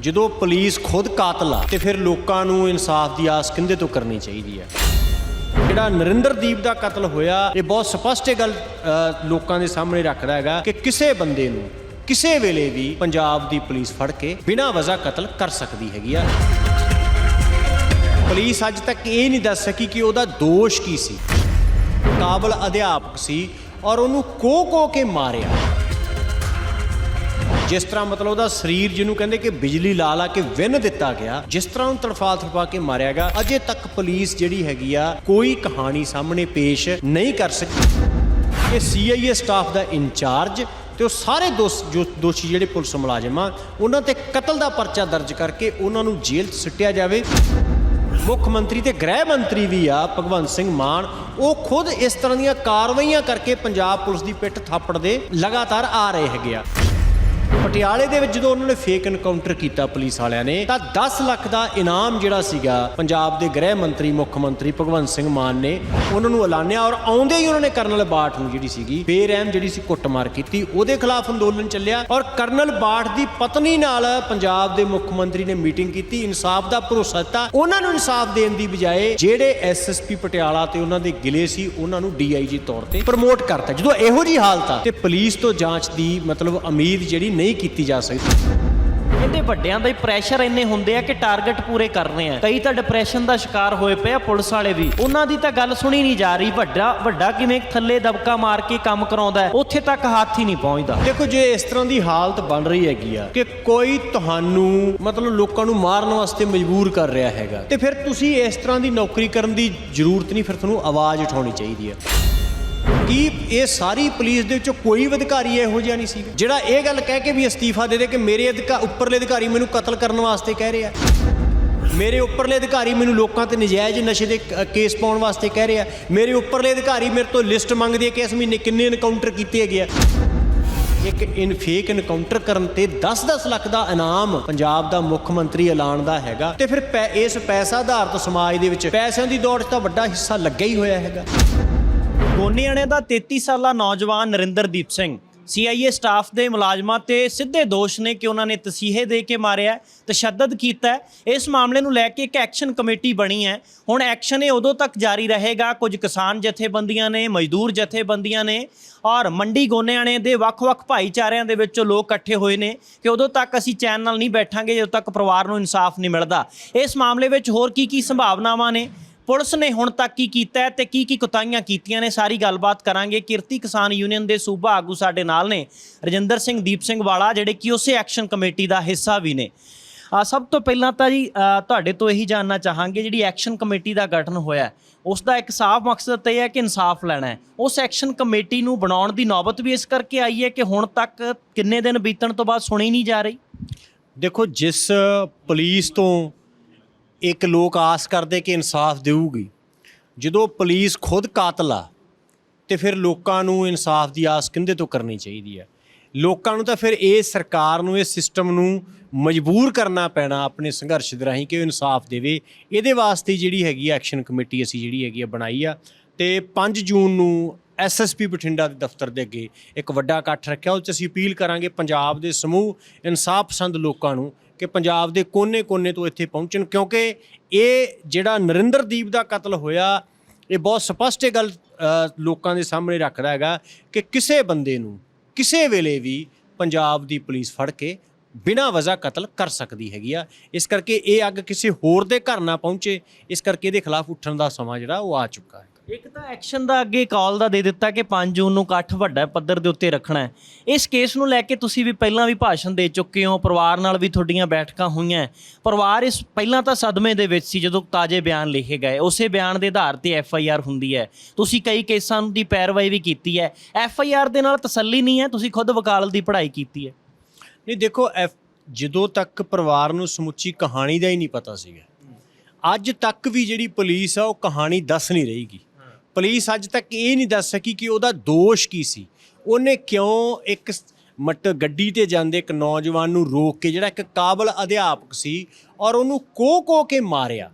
ਜਦੋਂ ਪੁਲਿਸ ਖੁਦ ਕਾਤਲ ਆ, ਤੇ ਫਿਰ ਲੋਕਾਂ ਨੂੰ ਇਨਸਾਫ ਦੀ ਆਸ ਕਿੰਦੇ ਤੋਂ ਕਰਨੀ ਚਾਹੀਦੀ ਹੈ ਜਿਹੜਾ ਨਰਿੰਦਰਦੀਪ ਦਾ ਕਤਲ ਹੋਇਆ, ਇਹ ਬਹੁਤ ਸਪਸ਼ਟ ਇਹ ਗੱਲ ਲੋਕਾਂ ਦੇ ਸਾਹਮਣੇ ਰੱਖਦਾ ਹੈਗਾ ਕਿ ਕਿਸੇ ਬੰਦੇ ਨੂੰ ਕਿਸੇ ਵੇਲੇ ਵੀ ਪੰਜਾਬ ਦੀ ਪੁਲਿਸ ਫੜ ਕੇ ਬਿਨਾਂ ਵਜ੍ਹਾ ਕਤਲ ਕਰ ਸਕਦੀ ਹੈਗੀ ਆ। ਪੁਲਿਸ ਅੱਜ ਤੱਕ ਇਹ ਨਹੀਂ ਦੱਸ ਸਕੀ ਕਿ ਉਹਦਾ ਦੋਸ਼ ਕੀ ਸੀ। ਕਾਬਲ ਅਧਿਆਪਕ ਸੀ ਔਰ ਉਹਨੂੰ ਕੋ ਕੋ ਕੇ ਮਾਰਿਆ। ਜਿਸ ਤਰ੍ਹਾਂ ਮਤਲਬ ਉਹਦਾ ਸਰੀਰ ਜਿਹਨੂੰ ਕਹਿੰਦੇ ਕਿ ਬਿਜਲੀ ਲਾ ਲਾ ਕੇ ਵਿੰਨ ਦਿੱਤਾ ਗਿਆ, ਜਿਸ ਤਰ੍ਹਾਂ ਉਹਨੂੰ ਤੜਫਾ ਤੜਫਾ ਕੇ ਮਾਰਿਆ ਗਿਆ, ਅਜੇ ਤੱਕ ਪੁਲਿਸ ਜਿਹੜੀ ਹੈਗੀ ਆ, ਕੋਈ ਕਹਾਣੀ ਸਾਹਮਣੇ ਪੇਸ਼ ਨਹੀਂ ਕਰ ਸਕੀ। ਇਹ ਸੀਆਈਏ ਸਟਾਫ ਦਾ ਇੰਚਾਰਜ ਤੇ ਉਹ ਸਾਰੇ ਦੋਸ਼, ਜੋ ਦੋਸ਼ੀ ਜਿਹੜੇ ਪੁਲਿਸ ਮੁਲਾਜ਼ਮ ਆ, ਉਹਨਾਂ ਤੇ ਕਤਲ ਦਾ ਪਰਚਾ ਦਰਜ ਕਰਕੇ ਉਹਨਾਂ ਨੂੰ ਜੇਲ੍ਹ 'ਚ ਸੁੱਟਿਆ ਜਾਵੇ। ਮੁੱਖ ਮੰਤਰੀ ਤੇ ਗ੍ਰਹਿ ਮੰਤਰੀ ਵੀ ਆ, ਭਗਵੰਤ ਸਿੰਘ ਮਾਨ, ਉਹ ਖੁਦ ਇਸ ਤਰ੍ਹਾਂ ਦੀਆਂ ਕਾਰਵਾਈਆਂ ਕਰਕੇ ਪੰਜਾਬ ਪੁਲਿਸ ਦੀ ਪਿੱਠ ਥਾਪੜ ਦੇ ਲਗਾਤਾਰ ਆ ਰਹੇ ਹੈਗੇ ਆ। ਪਟਿਆਲੇ ਦੇ ਵਿੱਚ ਜਦੋਂ ਉਹਨਾਂ ਨੇ ਫੇਕ ਐਨਕਾਊਂਟਰ ਕੀਤਾ ਪੁਲਿਸ ਵਾਲਿਆਂ ਨੇ, ਤਾਂ 10 ਲੱਖ ਦਾ ਇਨਾਮ ਜਿਹੜਾ ਸੀਗਾ, ਪੰਜਾਬ ਦੇ ਗ੍ਰਹਿ ਮੰਤਰੀ, ਮੁੱਖ ਮੰਤਰੀ ਭਗਵੰਤ ਸਿੰਘ ਮਾਨ ਨੇ ਉਹਨਾਂ ਨੂੰ ਐਲਾਨਿਆ ਔਰ ਆਉਂਦੇ ਹੀ ਉਹਨਾਂ ਨੇ ਕਰਨਲ ਬਾਠ ਨੂੰ ਜਿਹੜੀ ਸੀਗੀ, ਬੇਰਹਿਮ ਜਿਹੜੀ ਸੀ ਕੁੱਟਮਾਰ ਕੀਤੀ। ਉਹਦੇ ਖਿਲਾਫ ਅੰਦੋਲਨ ਚੱਲਿਆ ਔਰ ਕਰਨਲ ਬਾਠ ਦੀ ਪਤਨੀ ਨਾਲ ਪੰਜਾਬ ਦੇ ਮੁੱਖ ਮੰਤਰੀ ਨੇ ਮੀਟਿੰਗ ਕੀਤੀ, ਇਨਸਾਫ ਦਾ ਭਰੋਸਾ ਦਿੱਤਾ। ਉਹਨਾਂ ਨੂੰ ਇਨਸਾਫ ਦੇਣ ਦੀ ਬਜਾਏ ਜਿਹੜੇ ਐਸਐਸਪੀ ਪਟਿਆਲਾ ਤੇ ਉਹਨਾਂ ਦੇ ਗਿਲੇ ਸੀ, ਉਹਨਾਂ ਨੂੰ ਡੀਆਈਜੀ ਤੌਰ ਤੇ ਪ੍ਰਮੋਟ ਕਰਤਾ। ਜਦੋਂ ਇਹੋ ਜੀ ਹਾਲਤ ਆ ਤੇ ਪੁਲਿਸ ਤੋਂ ਜਾਂਚ ਦੀ ਮਤਲਬ ਉਮੀਦ ਜਿਹੜੀ ਨਹੀਂ ਕੀਤੀ ਜਾ ਸਕਦੀ। ਇਹਦੇ ਵੱਡਿਆਂ ਦਾ ਹੀ ਪ੍ਰੈਸ਼ਰ ਇੰਨੇ ਹੁੰਦੇ ਆ ਕਿ ਟਾਰਗੇਟ ਪੂਰੇ ਕਰਨੇ ਆ। ਕਈ ਤਾਂ ਡਿਪਰੈਸ਼ਨ ਦਾ ਸ਼ਿਕਾਰ ਹੋਏ ਪਏ ਆ ਪੁਲਿਸ ਵਾਲੇ ਵੀ। ਉਹਨਾਂ ਦੀ ਤਾਂ ਗੱਲ ਸੁਣੀ ਨਹੀਂ ਜਾ ਰਹੀ। ਵੱਡਾ ਵੱਡਾ ਕਿਵੇਂ ਥੱਲੇ ਦਬਕਾ ਮਾਰ ਕੇ ਕੰਮ ਕਰਾਉਂਦਾ ਹੈ, ਉੱਥੇ ਤੱਕ ਹੱਥ ਹੀ ਨਹੀਂ ਪਹੁੰਚਦਾ। ਦੇਖੋ ਜੇ ਇਸ ਤਰ੍ਹਾਂ ਦੀ ਹਾਲਤ ਬਣ ਰਹੀ ਹੈਗੀ ਆ ਕਿ ਕੋਈ ਤੁਹਾਨੂੰ ਮਤਲਬ ਲੋਕਾਂ ਨੂੰ ਮਾਰਨ ਵਾਸਤੇ ਮਜਬੂਰ ਕਰ ਰਿਹਾ ਹੈਗਾ ਤੇ ਫਿਰ ਤੁਸੀਂ ਇਸ ਤਰ੍ਹਾਂ ਦੀ ਨੌਕਰੀ ਕਰਨ ਦੀ ਜ਼ਰੂਰਤ ਨਹੀਂ ਫਿਰ ਤੁਹਾਨੂੰ ਆਵਾਜ਼ ਉਠਾਉਣੀ ਚਾਹੀਦੀ ਹੈ ਕੀ ਇਹ ਸਾਰੀ ਪੁਲਿਸ ਦੇ ਵਿੱਚੋਂ ਕੋਈ ਵੀ ਅਧਿਕਾਰੀ ਇਹੋ ਜਿਹਾ ਨਹੀਂ ਸੀ। ਜਿਹੜਾ ਇਹ ਗੱਲ ਕਹਿ ਕੇ ਵੀ ਅਸਤੀਫਾ ਦੇ ਦੇ ਕਿ ਮੇਰੇ ਅਧਿਕਾਰ ਉੱਪਰਲੇ ਅਧਿਕਾਰੀ ਮੈਨੂੰ ਕਤਲ ਕਰਨ ਵਾਸਤੇ ਕਹਿ ਰਹੇ। ਆ ਮੇਰੇ ਉੱਪਰਲੇ ਅਧਿਕਾਰੀ ਮੈਨੂੰ ਲੋਕਾਂ ਤੇ ਨਜਾਇਜ਼ ਨਸ਼ੇ ਦੇ ਕੇਸ ਪਾਉਣ ਵਾਸਤੇ ਕਹਿ ਰਹੇ। ਆ ਮੇਰੇ ਉੱਪਰਲੇ ਅਧਿਕਾਰੀ ਮੇਰੇ ਤੋਂ ਲਿਸਟ ਮੰਗਦੇ ਆ ਕਿ ਇਸ ਮਹੀਨੇ ਕਿੰਨੇ ਇਨਕਾਊਂਟਰ ਕੀਤੇ ਗਏ ਆ। ਇੱਕ ਇਨਫੇਕ ਇਨਕਾਊਂਟਰ ਕਰਨ ਤੇ 10-10 ਲੱਖ ਦਾ ਇਨਾਮ ਪੰਜਾਬ ਦਾ ਮੁੱਖ ਮੰਤਰੀ ਐਲਾਨ ਦਾ ਹੈਗਾ ਤੇ ਫਿਰ ਪੈ- ਇਸ ਪੈਸਾ ਆਧਾਰਿਤ ਸਮਾਜ ਦੇ ਵਿੱਚ ਪੈਸਿਆਂ ਦੀ ਦੌੜ 'ਚ ਤਾਂ ਵੱਡਾ ਹਿੱਸਾ ਲੱਗਾ ਹੀ ਹੋਇਆ ਹੈਗਾ। ਗੋਨੀਆਣੇ ਦਾ 33 ਸਾਲਾ ਨੌਜਵਾਨ ਨਰਿੰਦਰਦੀਪ ਸਿੰਘ। ਸੀਆਈਏ ਸਟਾਫ ਦੇ ਮੁਲਾਜ਼ਮਾਂ ਤੇ ਸਿੱਧੇ ਦੋਸ਼ ਨੇ ਕਿ ਉਹਨਾਂ ਨੇ ਤਸੀਹੇ ਦੇ ਕੇ ਮਾਰਿਆ ਤਸ਼ੱਦਦ ਕੀਤਾ ਇਸ ਮਾਮਲੇ ਨੂੰ ਲੈ ਕੇ ਇੱਕ ਐਕਸ਼ਨ ਕਮੇਟੀ ਬਣੀ ਹੈ। ਹੁਣ ਐਕਸ਼ਨ ਇਹ ਉਦੋਂ ਤੱਕ ਜਾਰੀ ਰਹੇਗਾ, ਕੁਝ ਕਿਸਾਨ ਜਥੇਬੰਦੀਆਂ ਨੇ, ਮਜ਼ਦੂਰ ਜਥੇਬੰਦੀਆਂ ਨੇ ਔਰ ਮੰਡੀ ਗੋਨਿਆਣੇ ਦੇ ਵੱਖ-ਵੱਖ ਭਾਈਚਾਰਿਆਂ ਦੇ ਵਿੱਚੋਂ ਲੋਕ ਇਕੱਠੇ ਹੋਏ ਨੇ ਕਿ ਉਦੋਂ ਤੱਕ ਅਸੀਂ ਚੈਨ ਨਾਲ ਨਹੀਂ ਬੈਠਾਂਗੇ, ਜਦੋਂ ਤੱਕ ਪਰਿਵਾਰ ਨੂੰ ਇਨਸਾਫ ਨਹੀਂ ਮਿਲਦਾ। ਇਸ ਮਾਮਲੇ ਵਿੱਚ ਹੋਰ ਕੀ ਕੀ ਸੰਭਾਵਨਾਵਾਂ ਨੇ? ਪੁਲਿਸ ਨੇ ਹੁਣ ਤੱਕ ਕੀ ਕੀਤਾ ਹੈ ਤੇ ਕੀ ਕੀ ਕੁਤਾਹੀਆਂ ਕੀਤੀਆਂ ਨੇ, ਸਾਰੀ ਗੱਲਬਾਤ ਕਰਾਂਗੇ। ਕਿਰਤੀ ਕਿਸਾਨ ਯੂਨੀਅਨ ਦੇ ਸੂਬਾ ਆਗੂ ਸਾਡੇ ਨਾਲ ਨੇ, ਰਜਿੰਦਰ ਸਿੰਘ ਦੀਪ ਸਿੰਘ ਵਾਲਾ, ਜਿਹੜੇ ਕਿ ਉਸੇ ਐਕਸ਼ਨ ਕਮੇਟੀ ਦਾ ਹਿੱਸਾ ਵੀ ਨੇ। ਆ ਸਭ ਤੋਂ ਪਹਿਲਾਂ ਤਾਂ ਜੀ ਤੁਹਾਡੇ ਤੋਂ ਇਹੀ ਜਾਨਣਾ ਚਾਹਾਂਗੇ, ਜਿਹੜੀ ਐਕਸ਼ਨ ਕਮੇਟੀ ਦਾ ਗਠਨ ਹੋਇਆ ਉਸ ਦਾ ਇੱਕ ਸਾਫ਼ ਮਕਸਦ ਇਹ ਹੈ ਕਿ ਇਨਸਾਫ ਲੈਣਾ ਹੈ। ਉਸ ਐਕਸ਼ਨ ਕਮੇਟੀ ਨੂੰ ਬਣਾਉਣ ਦੀ ਨੌਬਤ ਵੀ ਇਸ ਕਰਕੇ ਆਈ ਹੈ ਕਿ ਹੁਣ ਤੱਕ ਕਿੰਨੇ ਦਿਨ ਬੀਤਣ ਤੋਂ ਬਾਅਦ ਸੁਣੀ ਨਹੀਂ ਜਾ ਰਹੀ? ਦੇਖੋ, ਜਿਸ ਪੁਲਿਸ ਤੋਂ ਇੱਕ ਲੋਕ ਆਸ ਕਰਦੇ ਕਿ ਇਨਸਾਫ ਦੇਊਗੀ। ਜਦੋਂ ਪੁਲਿਸ ਖੁਦ ਕਾਤਲ ਆ, ਤੇ ਫਿਰ ਲੋਕਾਂ ਨੂੰ ਇਨਸਾਫ ਦੀ ਆਸ ਕਿੰਦੇ ਤੋਂ ਕਰਨੀ ਚਾਹੀਦੀ ਹੈ? ਲੋਕਾਂ ਨੂੰ ਤਾਂ ਫਿਰ ਇਹ ਸਰਕਾਰ ਨੂੰ, ਇਹ ਸਿਸਟਮ ਨੂੰ ਮਜਬੂਰ ਕਰਨਾ ਪੈਣਾ ਆਪਣੇ ਸੰਘਰਸ਼ ਦੇ ਰਾਹੀਂ ਕਿ ਉਹ ਇਨਸਾਫ ਦੇਵੇ। ਇਹਦੇ ਵਾਸਤੇ ਜਿਹੜੀ ਹੈਗੀ ਆ ਐਕਸ਼ਨ ਕਮੇਟੀ ਅਸੀਂ ਜਿਹੜੀ ਹੈਗੀ ਆ ਬਣਾਈ ਆ। ਤੇ 5 ਜੂਨ ਨੂੰ ਐਸਐਸਪੀ ਬਠਿੰਡਾ ਦੇ ਦਫ਼ਤਰ ਦੇ ਅੱਗੇ ਇੱਕ ਵੱਡਾ ਇਕੱਠ ਰੱਖਿਆ ਉਹ 'ਚ ਅਸੀਂ ਅਪੀਲ ਕਰਾਂਗੇ ਪੰਜਾਬ ਦੇ ਸਮੂਹ ਇਨਸਾਫ ਪਸੰਦ ਲੋਕਾਂ ਨੂੰ ਕਿ ਪੰਜਾਬ ਦੇ ਕੋਨੇ-ਕੋਨੇ ਤੋਂ ਇੱਥੇ ਪਹੁੰਚਣ, ਕਿਉਂਕਿ ਇਹ ਜਿਹੜਾ ਨਰਿੰਦਰਦੀਪ ਦਾ ਕਤਲ ਹੋਇਆ, ਇਹ ਬਹੁਤ ਸਪਸ਼ਟ ਇਹ ਗੱਲ ਲੋਕਾਂ ਦੇ ਸਾਹਮਣੇ ਰੱਖਦਾ ਹੈਗਾ ਕਿ ਕਿਸੇ ਬੰਦੇ ਨੂੰ ਕਿਸੇ ਵੇਲੇ ਵੀ ਪੰਜਾਬ ਦੀ ਪੁਲਿਸ ਫੜ ਕੇ ਬਿਨਾਂ ਵਜ੍ਹਾ ਕਤਲ ਕਰ ਸਕਦੀ ਹੈਗੀ ਆ। ਇਸ ਕਰਕੇ ਇਹ ਅੱਗ ਕਿਸੇ ਹੋਰ ਦੇ ਘਰ ਨਾ ਪਹੁੰਚੇ, ਇਸ ਕਰਕੇ ਇਹਦੇ ਖਿਲਾਫ ਉੱਠਣ ਦਾ ਸਮਾਂ ਜਿਹੜਾ ਉਹ ਆ ਚੁੱਕਾ ਹੈ। ਇੱਕ ਤਾਂ ਐਕਸ਼ਨ ਦਾ ਅੱਗੇ ਕਾਲ ਦਾ ਦੇ ਦਿੱਤਾ ਕਿ 5 ਜੂਨ ਨੂੰ ਇਕੱਠ ਵੱਡਾ ਪੱਧਰ ਦੇ ਉੱਤੇ ਰੱਖਣਾ ਹੈ। ਇਸ ਕੇਸ ਨੂੰ ਲੈ ਕੇ ਤੁਸੀਂ ਵੀ ਪਹਿਲਾਂ ਵੀ ਭਾਸ਼ਣ ਦੇ ਚੁੱਕੇ ਹੋ, ਪਰਿਵਾਰ ਨਾਲ ਵੀ ਤੁਹਾਡੀਆਂ ਬੈਠਕਾਂ ਹੋਈਆਂ ਪਰਿਵਾਰ ਇਸ ਪਹਿਲਾਂ ਤਾਂ ਸਦਮੇ ਦੇ ਵਿੱਚ ਸੀ ਜਦੋਂ ਤਾਜ਼ੇ ਬਿਆਨ ਲਿਖੇ ਗਏ। ਉਸੇ ਬਿਆਨ ਦੇ ਆਧਾਰ ਤੇ ਐਫ ਆਈ ਆਰ ਹੁੰਦੀ ਹੈ। ਤੁਸੀਂ ਕਈ ਕੇਸਾਂ ਦੀ ਪੈਰਵਾਈ ਵੀ ਕੀਤੀ ਹੈ। ਐਫ ਆਈ ਆਰ ਦੇ ਨਾਲ ਤਸੱਲੀ ਨਹੀਂ ਹੈ, ਤੁਸੀਂ ਖੁਦ ਵਕਾਲਤ ਦੀ ਪੜ੍ਹਾਈ ਕੀਤੀ ਹੈ। ਨਹੀਂ, ਦੇਖੋ, ਐਫ ਜਦੋਂ ਤੱਕ ਪਰਿਵਾਰ ਨੂੰ ਸਮੁੱਚੀ ਕਹਾਣੀ ਦਾ ਹੀ ਨਹੀਂ ਪਤਾ ਸੀਗਾ, ਅੱਜ ਤੱਕ ਵੀ ਜਿਹੜੀ ਪੁਲਿਸ ਆ, ਉਹ ਕਹਾਣੀ ਦੱਸ ਨਹੀਂ ਰਹੀਗੀ ਪੁਲਿਸ ਅੱਜ ਤੱਕ ਇਹ ਨਹੀਂ ਦੱਸ ਸਕੀ ਕਿ ਉਹਦਾ ਦੋਸ਼ ਕੀ ਸੀ। ਉਹਨੇ ਕਿਉਂ ਇੱਕ ਮਟ ਗੱਡੀ ਤੇ ਜਾਂਦੇ ਇੱਕ ਨੌਜਵਾਨ ਨੂੰ ਰੋਕ ਕੇ, ਜਿਹੜਾ ਇੱਕ ਕਾਬਲ ਅਧਿਆਪਕ ਸੀ ਔਰ ਉਹਨੂੰ ਕੋ ਕੋਹ ਕੇ ਮਾਰਿਆ।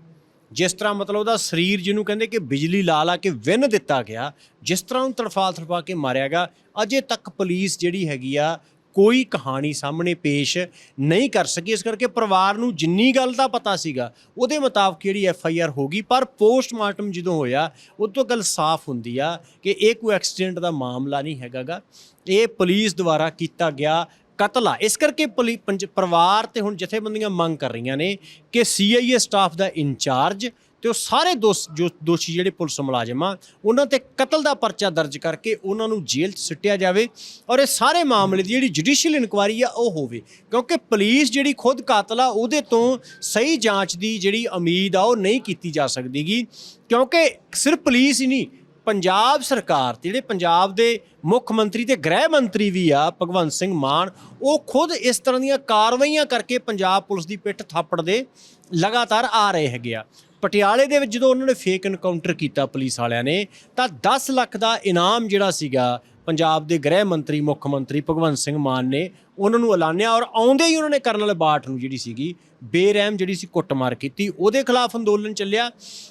ਜਿਸ ਤਰ੍ਹਾਂ ਮਤਲਬ ਉਹਦਾ ਸਰੀਰ ਜਿਹਨੂੰ ਕਹਿੰਦੇ ਕਿ ਬਿਜਲੀ ਲਾ ਲਾ ਕੇ ਵਿੰਨ ਦਿੱਤਾ ਗਿਆ, ਜਿਸ ਤਰ੍ਹਾਂ ਉਹਨੂੰ ਤੜਫਾ ਤੜਫਾ ਕੇ ਮਾਰਿਆ ਗਿਆ। ਅਜੇ ਤੱਕ ਪੁਲਿਸ ਜਿਹੜੀ ਹੈਗੀ ਆ ਕੋਈ ਕਹਾਣੀ ਸਾਹਮਣੇ ਪੇਸ਼ ਨਹੀਂ ਕਰ ਸਕੀ। ਇਸ ਕਰਕੇ ਪਰਿਵਾਰ ਨੂੰ ਜਿੰਨੀ ਗੱਲ ਦਾ ਪਤਾ ਸੀਗਾ, ਉਹਦੇ ਮੁਤਾਬਕ ਜਿਹੜੀ ਐਫ ਆਈ ਆਰ ਹੋ ਗਈ। ਪਰ ਪੋਸਟਮਾਰਟਮ ਜਦੋਂ ਹੋਇਆ, ਉਹ ਤੋਂ ਗੱਲ ਸਾਫ਼ ਹੁੰਦੀ ਆ ਕਿ ਇਹ ਕੋਈ ਐਕਸੀਡੈਂਟ ਦਾ ਮਾਮਲਾ ਨਹੀਂ ਹੈਗਾਗਾ। ਇਹ ਪੁਲਿਸ ਦੁਆਰਾ ਕੀਤਾ ਗਿਆ ਕਤਲ ਆ। ਇਸ ਕਰਕੇ ਪੁਲੀ- ਪੰਜ- ਪਰਿਵਾਰ ਤੇ ਹੁਣ ਜਥੇਬੰਦੀਆਂ ਮੰਗ ਕਰ ਰਹੀਆਂ ਨੇ ਕਿ ਸੀਆਈਏ ਸਟਾਫ ਦਾ ਇੰਚਾਰਜ ਤੇ ਉਹ ਸਾਰੇ ਦੋਸ਼, ਜੋ ਦੋਸ਼ੀ ਜਿਹੜੇ ਪੁਲਿਸ ਮੁਲਾਜ਼ਮ ਆ, ਉਹਨਾਂ ਤੇ ਕਤਲ ਦਾ ਪਰਚਾ ਦਰਜ ਕਰਕੇ ਉਹਨਾਂ ਨੂੰ ਜੇਲ੍ਹ 'ਚ ਸਿੱਟਿਆ ਜਾਵੇ ਔਰ ਇਹ ਸਾਰੇ ਮਾਮਲੇ ਦੀ ਜਿਹੜੀ ਜੁਡੀਸ਼ੀਅਲ ਇਨਕੁਆਇਰੀ ਆ, ਉਹ ਹੋਵੇ। ਕਿਉਂਕਿ ਪੁਲਿਸ ਜਿਹੜੀ ਖੁਦ ਕਾਤਲ ਆ, ਉਹਦੇ ਤੋਂ ਸਹੀ ਜਾਂਚ ਦੀ ਜਿਹੜੀ ਉਮੀਦ ਆ, ਉਹ ਨਹੀਂ ਕੀਤੀ ਜਾ ਸਕਦੀਗੀ। ਕਿਉਂਕਿ ਸਿਰਫ ਪੁਲਿਸ ਹੀ ਨਹੀਂ, ਪੰਜਾਬ ਸਰਕਾਰ ਜਿਹੜੇ ਪੰਜਾਬ ਦੇ ਮੁੱਖ ਮੰਤਰੀ ਤੇ ਗ੍ਰਹਿ ਮੰਤਰੀ ਵੀ ਆ, ਭਗਵੰਤ ਸਿੰਘ ਮਾਨ, ਉਹ ਖੁਦ ਇਸ ਤਰ੍ਹਾਂ ਦੀਆਂ ਕਾਰਵਾਈਆਂ ਕਰਕੇ ਪੰਜਾਬ ਪੁਲਿਸ ਦੀ ਪਿੱਠ ਥਾਪੜ ਦੇ ਲਗਾਤਾਰ ਆ ਰਹੇ ਹੈਗੇ ਆ। ਪਟਿਆਲੇ ਦੇ ਵਿੱਚ ਜਦੋਂ ਉਹਨਾਂ ਨੇ ਫੇਕ ਐਨਕਾਊਂਟਰ ਕੀਤਾ ਪੁਲਿਸ ਵਾਲਿਆਂ ਨੇ, ਤਾਂ 10 ਲੱਖ ਦਾ ਇਨਾਮ ਜਿਹੜਾ ਸੀਗਾ ਪੰਜਾਬ ਦੇ ਗ੍ਰਹਿ ਮੰਤਰੀ, ਮੁੱਖ ਮੰਤਰੀ ਭਗਵੰਤ ਸਿੰਘ ਮਾਨ ਨੇ ਉਹਨਾਂ ਨੂੰ ਐਲਾਨਿਆ ਔਰ ਆਉਂਦੇ ਹੀ ਉਹਨਾਂ ਨੇ ਕਰਨਲ ਬਾਠ ਨੂੰ ਜਿਹੜੀ ਸੀਗੀ ਬੇਰਹਿਮ ਜਿਹੜੀ ਸੀ ਕੁੱਟਮਾਰ ਕੀਤੀ। ਉਹਦੇ ਖਿਲਾਫ ਅੰਦੋਲਨ ਚੱਲਿਆ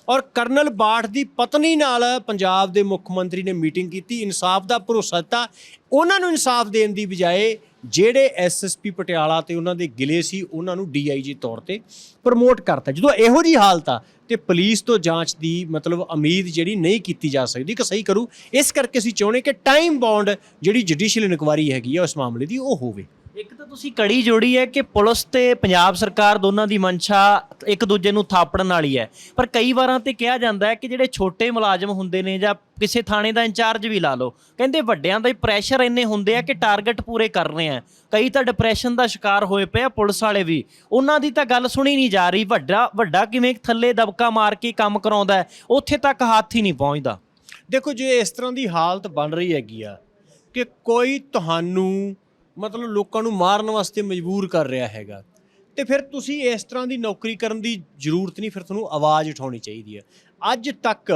ਔਰ ਕਰਨਲ ਬਾਠ ਦੀ ਪਤਨੀ ਨਾਲ ਪੰਜਾਬ ਦੇ ਮੁੱਖ ਮੰਤਰੀ ਨੇ ਮੀਟਿੰਗ ਕੀਤੀ, ਇਨਸਾਫ ਦਾ ਭਰੋਸਾ ਦਿੱਤਾ। ਉਹਨਾਂ ਨੂੰ ਇਨਸਾਫ ਦੇਣ ਦੀ ਬਜਾਏ ਜਿਹੜੇ ਐਸਐਸਪੀ ਪਟਿਆਲਾ ਤੇ ਉਹਨਾਂ ਦੇ ਗਿਲੇ ਸੀ, ਉਹਨਾਂ ਨੂੰ ਡੀਆਈਜੀ ਤੌਰ ਤੇ ਪ੍ਰਮੋਟ ਕਰਤਾ। ਜਦੋਂ ਇਹੋ ਜੀ ਹਾਲਤ ਆ ਤੇ ਪੁਲਿਸ ਤੋਂ ਜਾਂਚ ਦੀ ਮਤਲਬ ਉਮੀਦ ਜਿਹੜੀ ਨਹੀਂ ਕੀਤੀ ਜਾ ਸਕਦੀ ਕਿ ਸਹੀ ਕਰੂ। ਇਸ ਕਰਕੇ ਅਸੀਂ ਚਾਹੁੰਦੇ ਕਿ ਟਾਈਮ ਬਾਉਂਡ ਜਿਹੜੀ ਜੁਡੀਸ਼ੀਅਲ ਇਨਕੁਆਇਰੀ ਹੈਗੀ ਆ ਉਸ ਮਾਮਲੇ ਦੀ ਉਹ ਹੋਵੇ। ਇੱਕ ਤਾਂ ਤੁਸੀਂ ਕੜੀ ਜੋੜੀ ਹੈ ਕਿ ਪੁਲਿਸ ਤੇ ਪੰਜਾਬ ਸਰਕਾਰ ਦੋਨਾਂ ਦੀ ਮਨਸ਼ਾ ਇੱਕ ਦੂਜੇ ਨੂੰ ਥਾਪੜਨ ਵਾਲੀ ਹੈ। ਪਰ ਕਈ ਵਾਰਾਂ ਤੇ ਕਿਹਾ ਜਾਂਦਾ ਹੈ ਕਿ ਜਿਹੜੇ ਛੋਟੇ ਮੁਲਾਜ਼ਮ ਹੁੰਦੇ ਨੇ ਜਾਂ ਕਿਸੇ ਥਾਣੇ ਦਾ ਇੰਚਾਰਜ ਵੀ ਲਾ ਲਓ, ਕਹਿੰਦੇ ਵੱਡਿਆਂ ਦਾ ਹੀ ਪ੍ਰੈਸ਼ਰ ਇੰਨੇ ਹੁੰਦੇ ਆ ਕਿ ਟਾਰਗੇਟ ਪੂਰੇ ਕਰਨੇ ਆ। ਕਈ ਤਾਂ ਡਿਪਰੈਸ਼ਨ ਦਾ ਸ਼ਿਕਾਰ ਹੋਏ ਪਏ ਆ ਪੁਲਿਸ ਵਾਲੇ ਵੀ। ਉਹਨਾਂ ਦੀ ਤਾਂ ਗੱਲ ਸੁਣੀ ਨਹੀਂ ਜਾ ਰਹੀ, ਵੱਡਾ ਵੱਡਾ ਕਿਵੇਂ ਥੱਲੇ ਦਬਕਾ ਮਾਰ ਕੇ ਕੰਮ ਕਰਾਉਂਦਾ ਹੈ, ਉੱਥੇ ਤੱਕ ਹੱਥ ਹੀ ਨਹੀਂ ਪਹੁੰਚਦਾ। ਦੇਖੋ ਜੇ, ਇਸ ਤਰ੍ਹਾਂ ਦੀ ਹਾਲਤ ਬਣ ਰਹੀ ਹੈਗੀ ਆ ਕਿ ਕੋਈ ਤੁਹਾਨੂੰ ਮਤਲਬ ਲੋਕਾਂ ਨੂੰ ਮਾਰਨ ਵਾਸਤੇ ਮਜਬੂਰ ਕਰ ਰਿਹਾ ਹੈਗਾ। ਤੇ ਫਿਰ ਤੁਸੀਂ ਇਸ ਤਰ੍ਹਾਂ ਦੀ ਨੌਕਰੀ ਕਰਨ ਦੀ ਜ਼ਰੂਰਤ ਨਹੀਂ, ਫਿਰ ਤੁਹਾਨੂੰ ਆਵਾਜ਼ ਉਠਾਉਣੀ ਚਾਹੀਦੀ ਹੈ। ਅੱਜ ਤੱਕ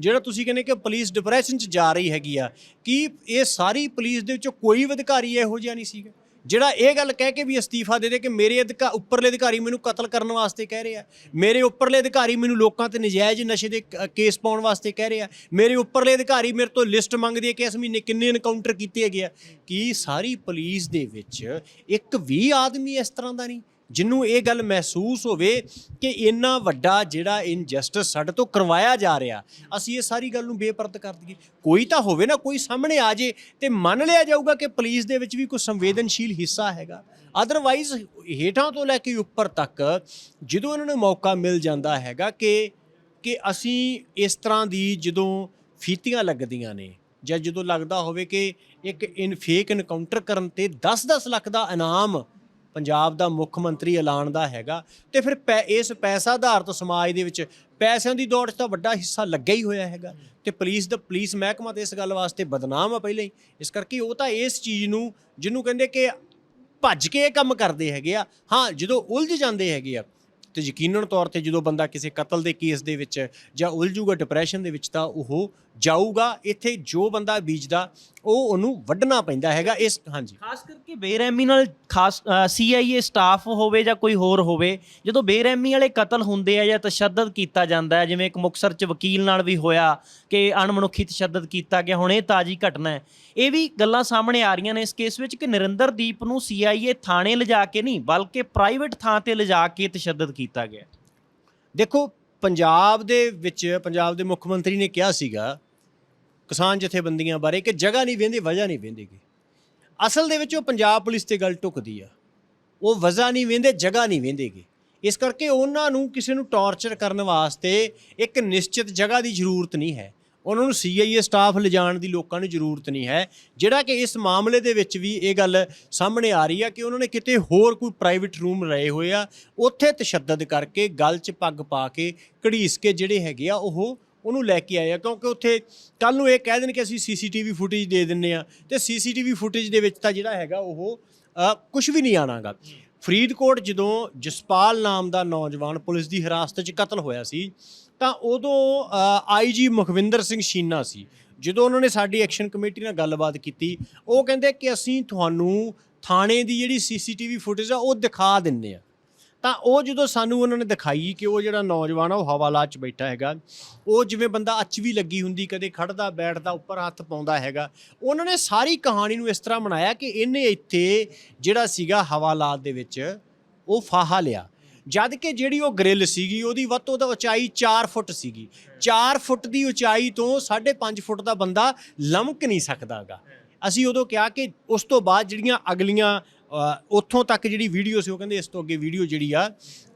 ਜਿਹੜਾ ਤੁਸੀਂ ਕਹਿੰਦੇ ਕਿ ਪੁਲਿਸ ਡਿਪਰੈਸ਼ਨ 'ਚ ਜਾ ਰਹੀ ਹੈਗੀ ਆ, ਕਿ ਇਹ ਸਾਰੀ ਪੁਲਿਸ ਦੇ ਵਿੱਚੋਂ ਕੋਈ ਵੀ ਅਧਿਕਾਰੀ ਇਹੋ ਜਿਹਾ ਨਹੀਂ ਸੀਗਾ? ਜਿਹੜਾ ਇਹ ਗੱਲ ਕਹਿ ਕੇ ਵੀ ਅਸਤੀਫਾ ਦੇ ਦੇ ਕਿ ਮੇਰੇ ਅਧਿਕਾਰ ਉੱਪਰਲੇ ਅਧਿਕਾਰੀ ਮੈਨੂੰ ਕਤਲ ਕਰਨ ਵਾਸਤੇ ਕਹਿ ਰਹੇ ਆ। ਮੇਰੇ ਉੱਪਰਲੇ ਅਧਿਕਾਰੀ ਮੈਨੂੰ ਲੋਕਾਂ ਤੇ ਨਜਾਇਜ਼ ਨਸ਼ੇ ਦੇ ਕ- ਕੇਸ ਪਾਉਣ ਵਾਸਤੇ ਕਹਿ ਰਹੇ ਆ। ਮੇਰੇ ਉੱਪਰਲੇ ਅਧਿਕਾਰੀ ਮੇਰੇ ਤੋਂ ਲਿਸਟ ਮੰਗਦੇ ਆ ਕਿ ਇਸ ਮਹੀਨੇ ਕਿੰਨੇ ਐਨਕਾਊਂਟਰ ਕੀਤੇ ਹੈਗੇ ਆ। ਕੀ ਸਾਰੀ ਪੁਲਿਸ ਦੇ ਵਿੱਚ ਇੱਕ ਵੀ ਆਦਮੀ ਇਸ ਤਰ੍ਹਾਂ ਦਾ ਨਹੀਂ? ਜਿਹਨੂੰ ਇਹ ਗੱਲ ਮਹਿਸੂਸ ਹੋਵੇ ਕਿ ਇੰਨਾ ਵੱਡਾ ਜਿਹੜਾ ਇਨਜਸਟਿਸ ਸਾਡੇ ਤੋਂ ਕਰਵਾਇਆ ਜਾ ਰਿਹਾ, ਅਸੀਂ ਇਹ ਸਾਰੀ ਗੱਲ ਨੂੰ ਬੇਪਰਤ ਕਰ ਦਈਏ। ਕੋਈ ਤਾਂ ਹੋਵੇ ਨਾ, ਕੋਈ ਸਾਹਮਣੇ ਆ ਜੇ ਤੇ ਮੰਨ ਲਿਆ ਜਾਊਗਾ ਕਿ ਪੁਲਿਸ ਦੇ ਵਿੱਚ ਵੀ ਕੋਈ ਸੰਵੇਦਨਸ਼ੀਲ ਹਿੱਸਾ ਹੈਗਾ। ਅਦਰਵਾਈਜ਼ ਹੇਠਾਂ ਤੋਂ ਲੈ ਕੇ ਉੱਪਰ ਤੱਕ ਜਦੋਂ ਇਹਨਾਂ ਨੂੰ ਮੌਕਾ ਮਿਲ ਜਾਂਦਾ ਹੈਗਾ ਕਿ ਕਿ ਅਸੀਂ ਇਸ ਤਰ੍ਹਾਂ ਦੀ ਜਦੋਂ ਫੀਤੀਆਂ ਲੱਗਦੀਆਂ ਨੇ, ਜਾਂ ਜਦੋਂ ਲੱਗਦਾ ਹੋਵੇ ਕਿ ਇੱਕ ਇਨ ਫੇਕ ਐਨਕਾਊਂਟਰ ਕਰਨ ਤੇ 10-10 ਲੱਖ ਦਾ ਇਨਾਮ ਪੰਜਾਬ ਦਾ ਮੁੱਖ ਮੰਤਰੀ ਐਲਾਨ ਦਾ ਹੈਗਾ ਤੇ ਫਿਰ ਪੈ- ਇਸ ਪੈਸਾ ਆਧਾਰਿਤ ਸਮਾਜ ਦੇ ਵਿੱਚ ਪੈਸਿਆਂ ਦੀ ਦੌੜ 'ਚ ਤਾਂ ਵੱਡਾ ਹਿੱਸਾ ਲੱਗਿਆ ਹੀ ਹੋਇਆ ਹੈਗਾ ਤੇ ਪੁਲਿਸ ਦਾ ਪੁਲਿਸ ਮਹਿਕਮਾ ਤੇ ਇਸ ਗੱਲ ਵਾਸਤੇ ਬਦਨਾਮ ਆ ਪਹਿਲਾਂ ਹੀ। ਇਸ ਕਰਕੇ ਉਹ ਤਾਂ ਇਸ ਚੀਜ਼ ਨੂੰ ਜਿਹਨੂੰ ਕਹਿੰਦੇ ਕਿ ਭੱਜ ਕੇ ਇਹ ਕੰਮ ਕਰਦੇ ਹੈਗੇ ਆ। ਹਾਂ, ਜਦੋਂ ਉਲਝ ਜਾਂਦੇ ਹੈਗੇ ਆ ਤੇ ਯਕੀਨਨ ਤੌਰ ਤੇ ਜਦੋਂ ਬੰਦਾ ਕਿਸੇ ਕਤਲ ਦੇ ਕੇਸ ਦੇ ਵਿੱਚ ਜਾਂ ਉਲਝੂਗਾ ਡਿਪਰੈਸ਼ਨ ਦੇ ਵਿੱਚ ਤਾਂ ਉਹ ਜਾਊਗਾ ਇੱਥੇ ਜੋ ਬੰਦਾ ਬੀਜਦਾ ਉਹ ਉਹਨੂੰ ਵੱਢਣਾ ਪੈਂਦਾ ਹੈਗਾ ਇਸ ਹਾਂਜੀ। ਖਾਸ ਕਰਕੇ ਬੇਰਹਿਮੀ ਨਾਲ ਖਾਸ ਸੀਆਈਏ ਸਟਾਫ ਹੋਵੇ ਜਾਂ ਕੋਈ ਹੋਰ ਹੋਵੇ ਜਦੋਂ ਬੇਰਹਿਮੀ ਵਾਲੇ ਕਤਲ ਹੁੰਦੇ ਆ ਜਾਂ ਤਸ਼ੱਦਦ ਕੀਤਾ ਜਾਂਦਾ ਹੈ ਜਿਵੇਂ ਇੱਕ ਮੁਕਸਰ ਚ ਵਕੀਲ ਨਾਲ ਵੀ ਹੋਇਆ ਕਿ ਅਣਮਨੁੱਖੀ ਤਸ਼ੱਦਦ ਕੀਤਾ ਗਿਆ ਹੁਣ ਇਹ ਤਾਜੀ ਘਟਨਾ ਹੈ। ਇਹ ਵੀ ਗੱਲਾਂ ਸਾਹਮਣੇ ਆ ਰਹੀਆਂ ਨੇ ਇਸ ਕੇਸ ਵਿੱਚ ਕਿ ਨਰਿੰਦਰਦੀਪ ਨੂੰ ਸੀਆਈਏ ਥਾਣੇ ਲਿਜਾ ਕੇ ਨਹੀਂ ਬਲਕਿ ਪ੍ਰਾਈਵੇਟ ਥਾਂ ਤੇ ਲਿਜਾ ਕੇ ਤਸ਼ੱਦਦ ਕੀਤਾ ਗਿਆ। ਦੇਖੋ ਪੰਜਾਬ ਦੇ ਵਿੱਚ ਪੰਜਾਬ ਦੇ ਮੁੱਖ ਮੰਤਰੀ ਨੇ ਕਿਹਾ ਸੀਗਾ ਕਿਸਾਨ ਜਥੇਬੰਦੀਆਂ ਬਾਰੇ ਕਿ ਜਗ੍ਹਾ ਨਹੀਂ ਵੇਂਦੇ, ਵਜ੍ਹਾ ਨਹੀਂ ਵੇਂਦੇਗੇ। ਅਸਲ ਦੇ ਵਿੱਚ ਉਹ ਪੰਜਾਬ ਪੁਲਿਸ ਤੇ ਗੱਲ ਟੁਕਦੀ ਆ। ਉਹ ਵਜ੍ਹਾ ਨਹੀਂ ਵੇਂਦੇ, ਜਗ੍ਹਾ ਨਹੀਂ ਵੇਂਦੇਗੇ। ਇਸ ਕਰਕੇ ਉਹਨਾਂ ਨੂੰ ਕਿਸੇ ਨੂੰ ਟਾਰਚਰ ਕਰਨ ਵਾਸਤੇ ਇੱਕ ਨਿਸ਼ਚਿਤ ਜਗ੍ਹਾ ਦੀ ਜ਼ਰੂਰਤ ਨਹੀਂ ਹੈ। ਉਹਨਾਂ ਨੂੰ ਸੀਆਈਏ ਸਟਾਫ ਲਿਜਾਣ ਦੀ ਲੋਕਾਂ ਨੂੰ ਜ਼ਰੂਰਤ ਨਹੀਂ ਹੈ। ਜਿਹੜਾ ਕਿ ਇਸ ਮਾਮਲੇ ਦੇ ਵਿੱਚ ਵੀ ਇਹ ਗੱਲ ਸਾਹਮਣੇ ਆ ਰਹੀ ਆ ਕਿ ਉਹਨਾਂ ਨੇ ਕਿਤੇ ਹੋਰ ਕੋਈ ਪ੍ਰਾਈਵੇਟ ਰੂਮ ਲਏ ਹੋਏ ਆ। ਉੱਥੇ ਤਸ਼ੱਦਦ ਕਰਕੇ ਗੱਲ 'ਚ ਪੱਗ ਪਾ ਕੇ ਘੜੀਸ ਕੇ ਜਿਹੜੇ ਹੈਗੇ ਆ, ਉਹ ਉਹਨੂੰ ਲੈ ਕੇ ਆਏ ਆ, ਕਿਉਂਕਿ ਉੱਥੇ ਕੱਲ ਨੂੰ ਇਹ ਕਹਿ ਦੇਣ ਕਿ ਅਸੀਂ ਸੀਸੀਟੀਵੀ ਫੁਟੇਜ ਦੇ ਦਿੰਨੇ ਆ। ਤੇ ਸੀਸੀਟੀਵੀ ਫੁਟੇਜ ਦੇ ਵਿੱਚ ਤਾਂ ਜਿਹੜਾ ਹੈਗਾ ਉਹ ਕੁਝ ਵੀ ਨਹੀਂ ਆਣਾਗਾ। ਫਰੀਦਕੋਟ ਜਦੋਂ ਜਸਪਾਲ ਨਾਮ ਦਾ ਨੌਜਵਾਨ ਪੁਲਿਸ ਦੀ ਹਿਰਾਸਤ 'ਚ ਕਤਲ ਹੋਇਆ ਸੀ, ਤਾਂ ਉਦੋਂ ਆਈਜੀ ਮੁਖਵਿੰਦਰ ਸਿੰਘ ਸ਼ੀਨਾ ਸੀ, ਜਦੋਂ ਉਹਨਾਂ ਨੇ ਸਾਡੀ ਐਕਸ਼ਨ ਕਮੇਟੀ ਨਾਲ ਗੱਲਬਾਤ ਕੀਤੀ, ਉਹ ਕਹਿੰਦੇ ਕਿ ਅਸੀਂ ਤੁਹਾਨੂੰ ਥਾਣੇ ਦੀ ਜਿਹੜੀ ਸੀਸੀਟੀਵੀ ਫੁਟੇਜ ਆ, ਉਹ ਦਿਖਾ ਦਿੰਨੇ ਆ। ਤਾਂ ਉਹ ਜਦੋਂ ਸਾਨੂੰ ਉਹਨਾਂ ਨੇ ਦਿਖਾਈ ਕਿ ਉਹ ਜਿਹੜਾ ਨੌਜਵਾਨ ਆ, ਉਹ ਹਵਾਲਾਤ 'ਚ ਬੈਠਾ ਹੈਗਾ, ਉਹ ਜਿਵੇਂ ਬੰਦਾ ਅੱਚ ਵੀ ਲੱਗੀ ਹੁੰਦੀ, ਕਦੇ ਖੜਦਾ ਬੈਠਦਾ, ਉੱਪਰ ਹੱਥ ਪਾਉਂਦਾ ਹੈਗਾ, ਉਹਨਾਂ ਨੇ ਸਾਰੀ ਕਹਾਣੀ ਨੂੰ ਇਸ ਤਰ੍ਹਾਂ ਬਣਾਇਆ ਕਿ ਇਹਨੇ ਇੱਥੇ ਜਿਹੜਾ ਸੀਗਾ ਹਵਾਲਾਤ ਦੇ ਵਿੱਚ, ਉਹ ਫਾਹਾ ਲਿਆ। ਜਦ ਕਿ ਜਿਹੜੀ ਉਹ ਗ੍ਰਿਲ ਸੀਗੀ, ਉਹਦੀ ਵੱਧ ਤੋਂ ਵੱਧ ਉਚਾਈ 4 ਫੁੱਟ ਸੀਗੀ। 4 ਫੁੱਟ ਦੀ ਉਚਾਈ ਤੋਂ 5.5 ਫੁੱਟ ਦਾ ਬੰਦਾ ਲਮਕ ਨਹੀਂ ਸਕਦਾਗਾ। ਅਸੀਂ ਉਦੋਂ ਕਿਹਾ ਕਿ ਉਸ ਤੋਂ ਬਾਅਦ ਜਿਹੜੀਆਂ ਅਗਲੀਆਂ ਉੱਥੋਂ ਤੱਕ ਜਿਹੜੀ ਵੀਡੀਓ ਸੀ, ਉਹ ਕਹਿੰਦੇ ਇਸ ਤੋਂ ਅੱਗੇ ਵੀਡੀਓ ਜਿਹੜੀ ਆ,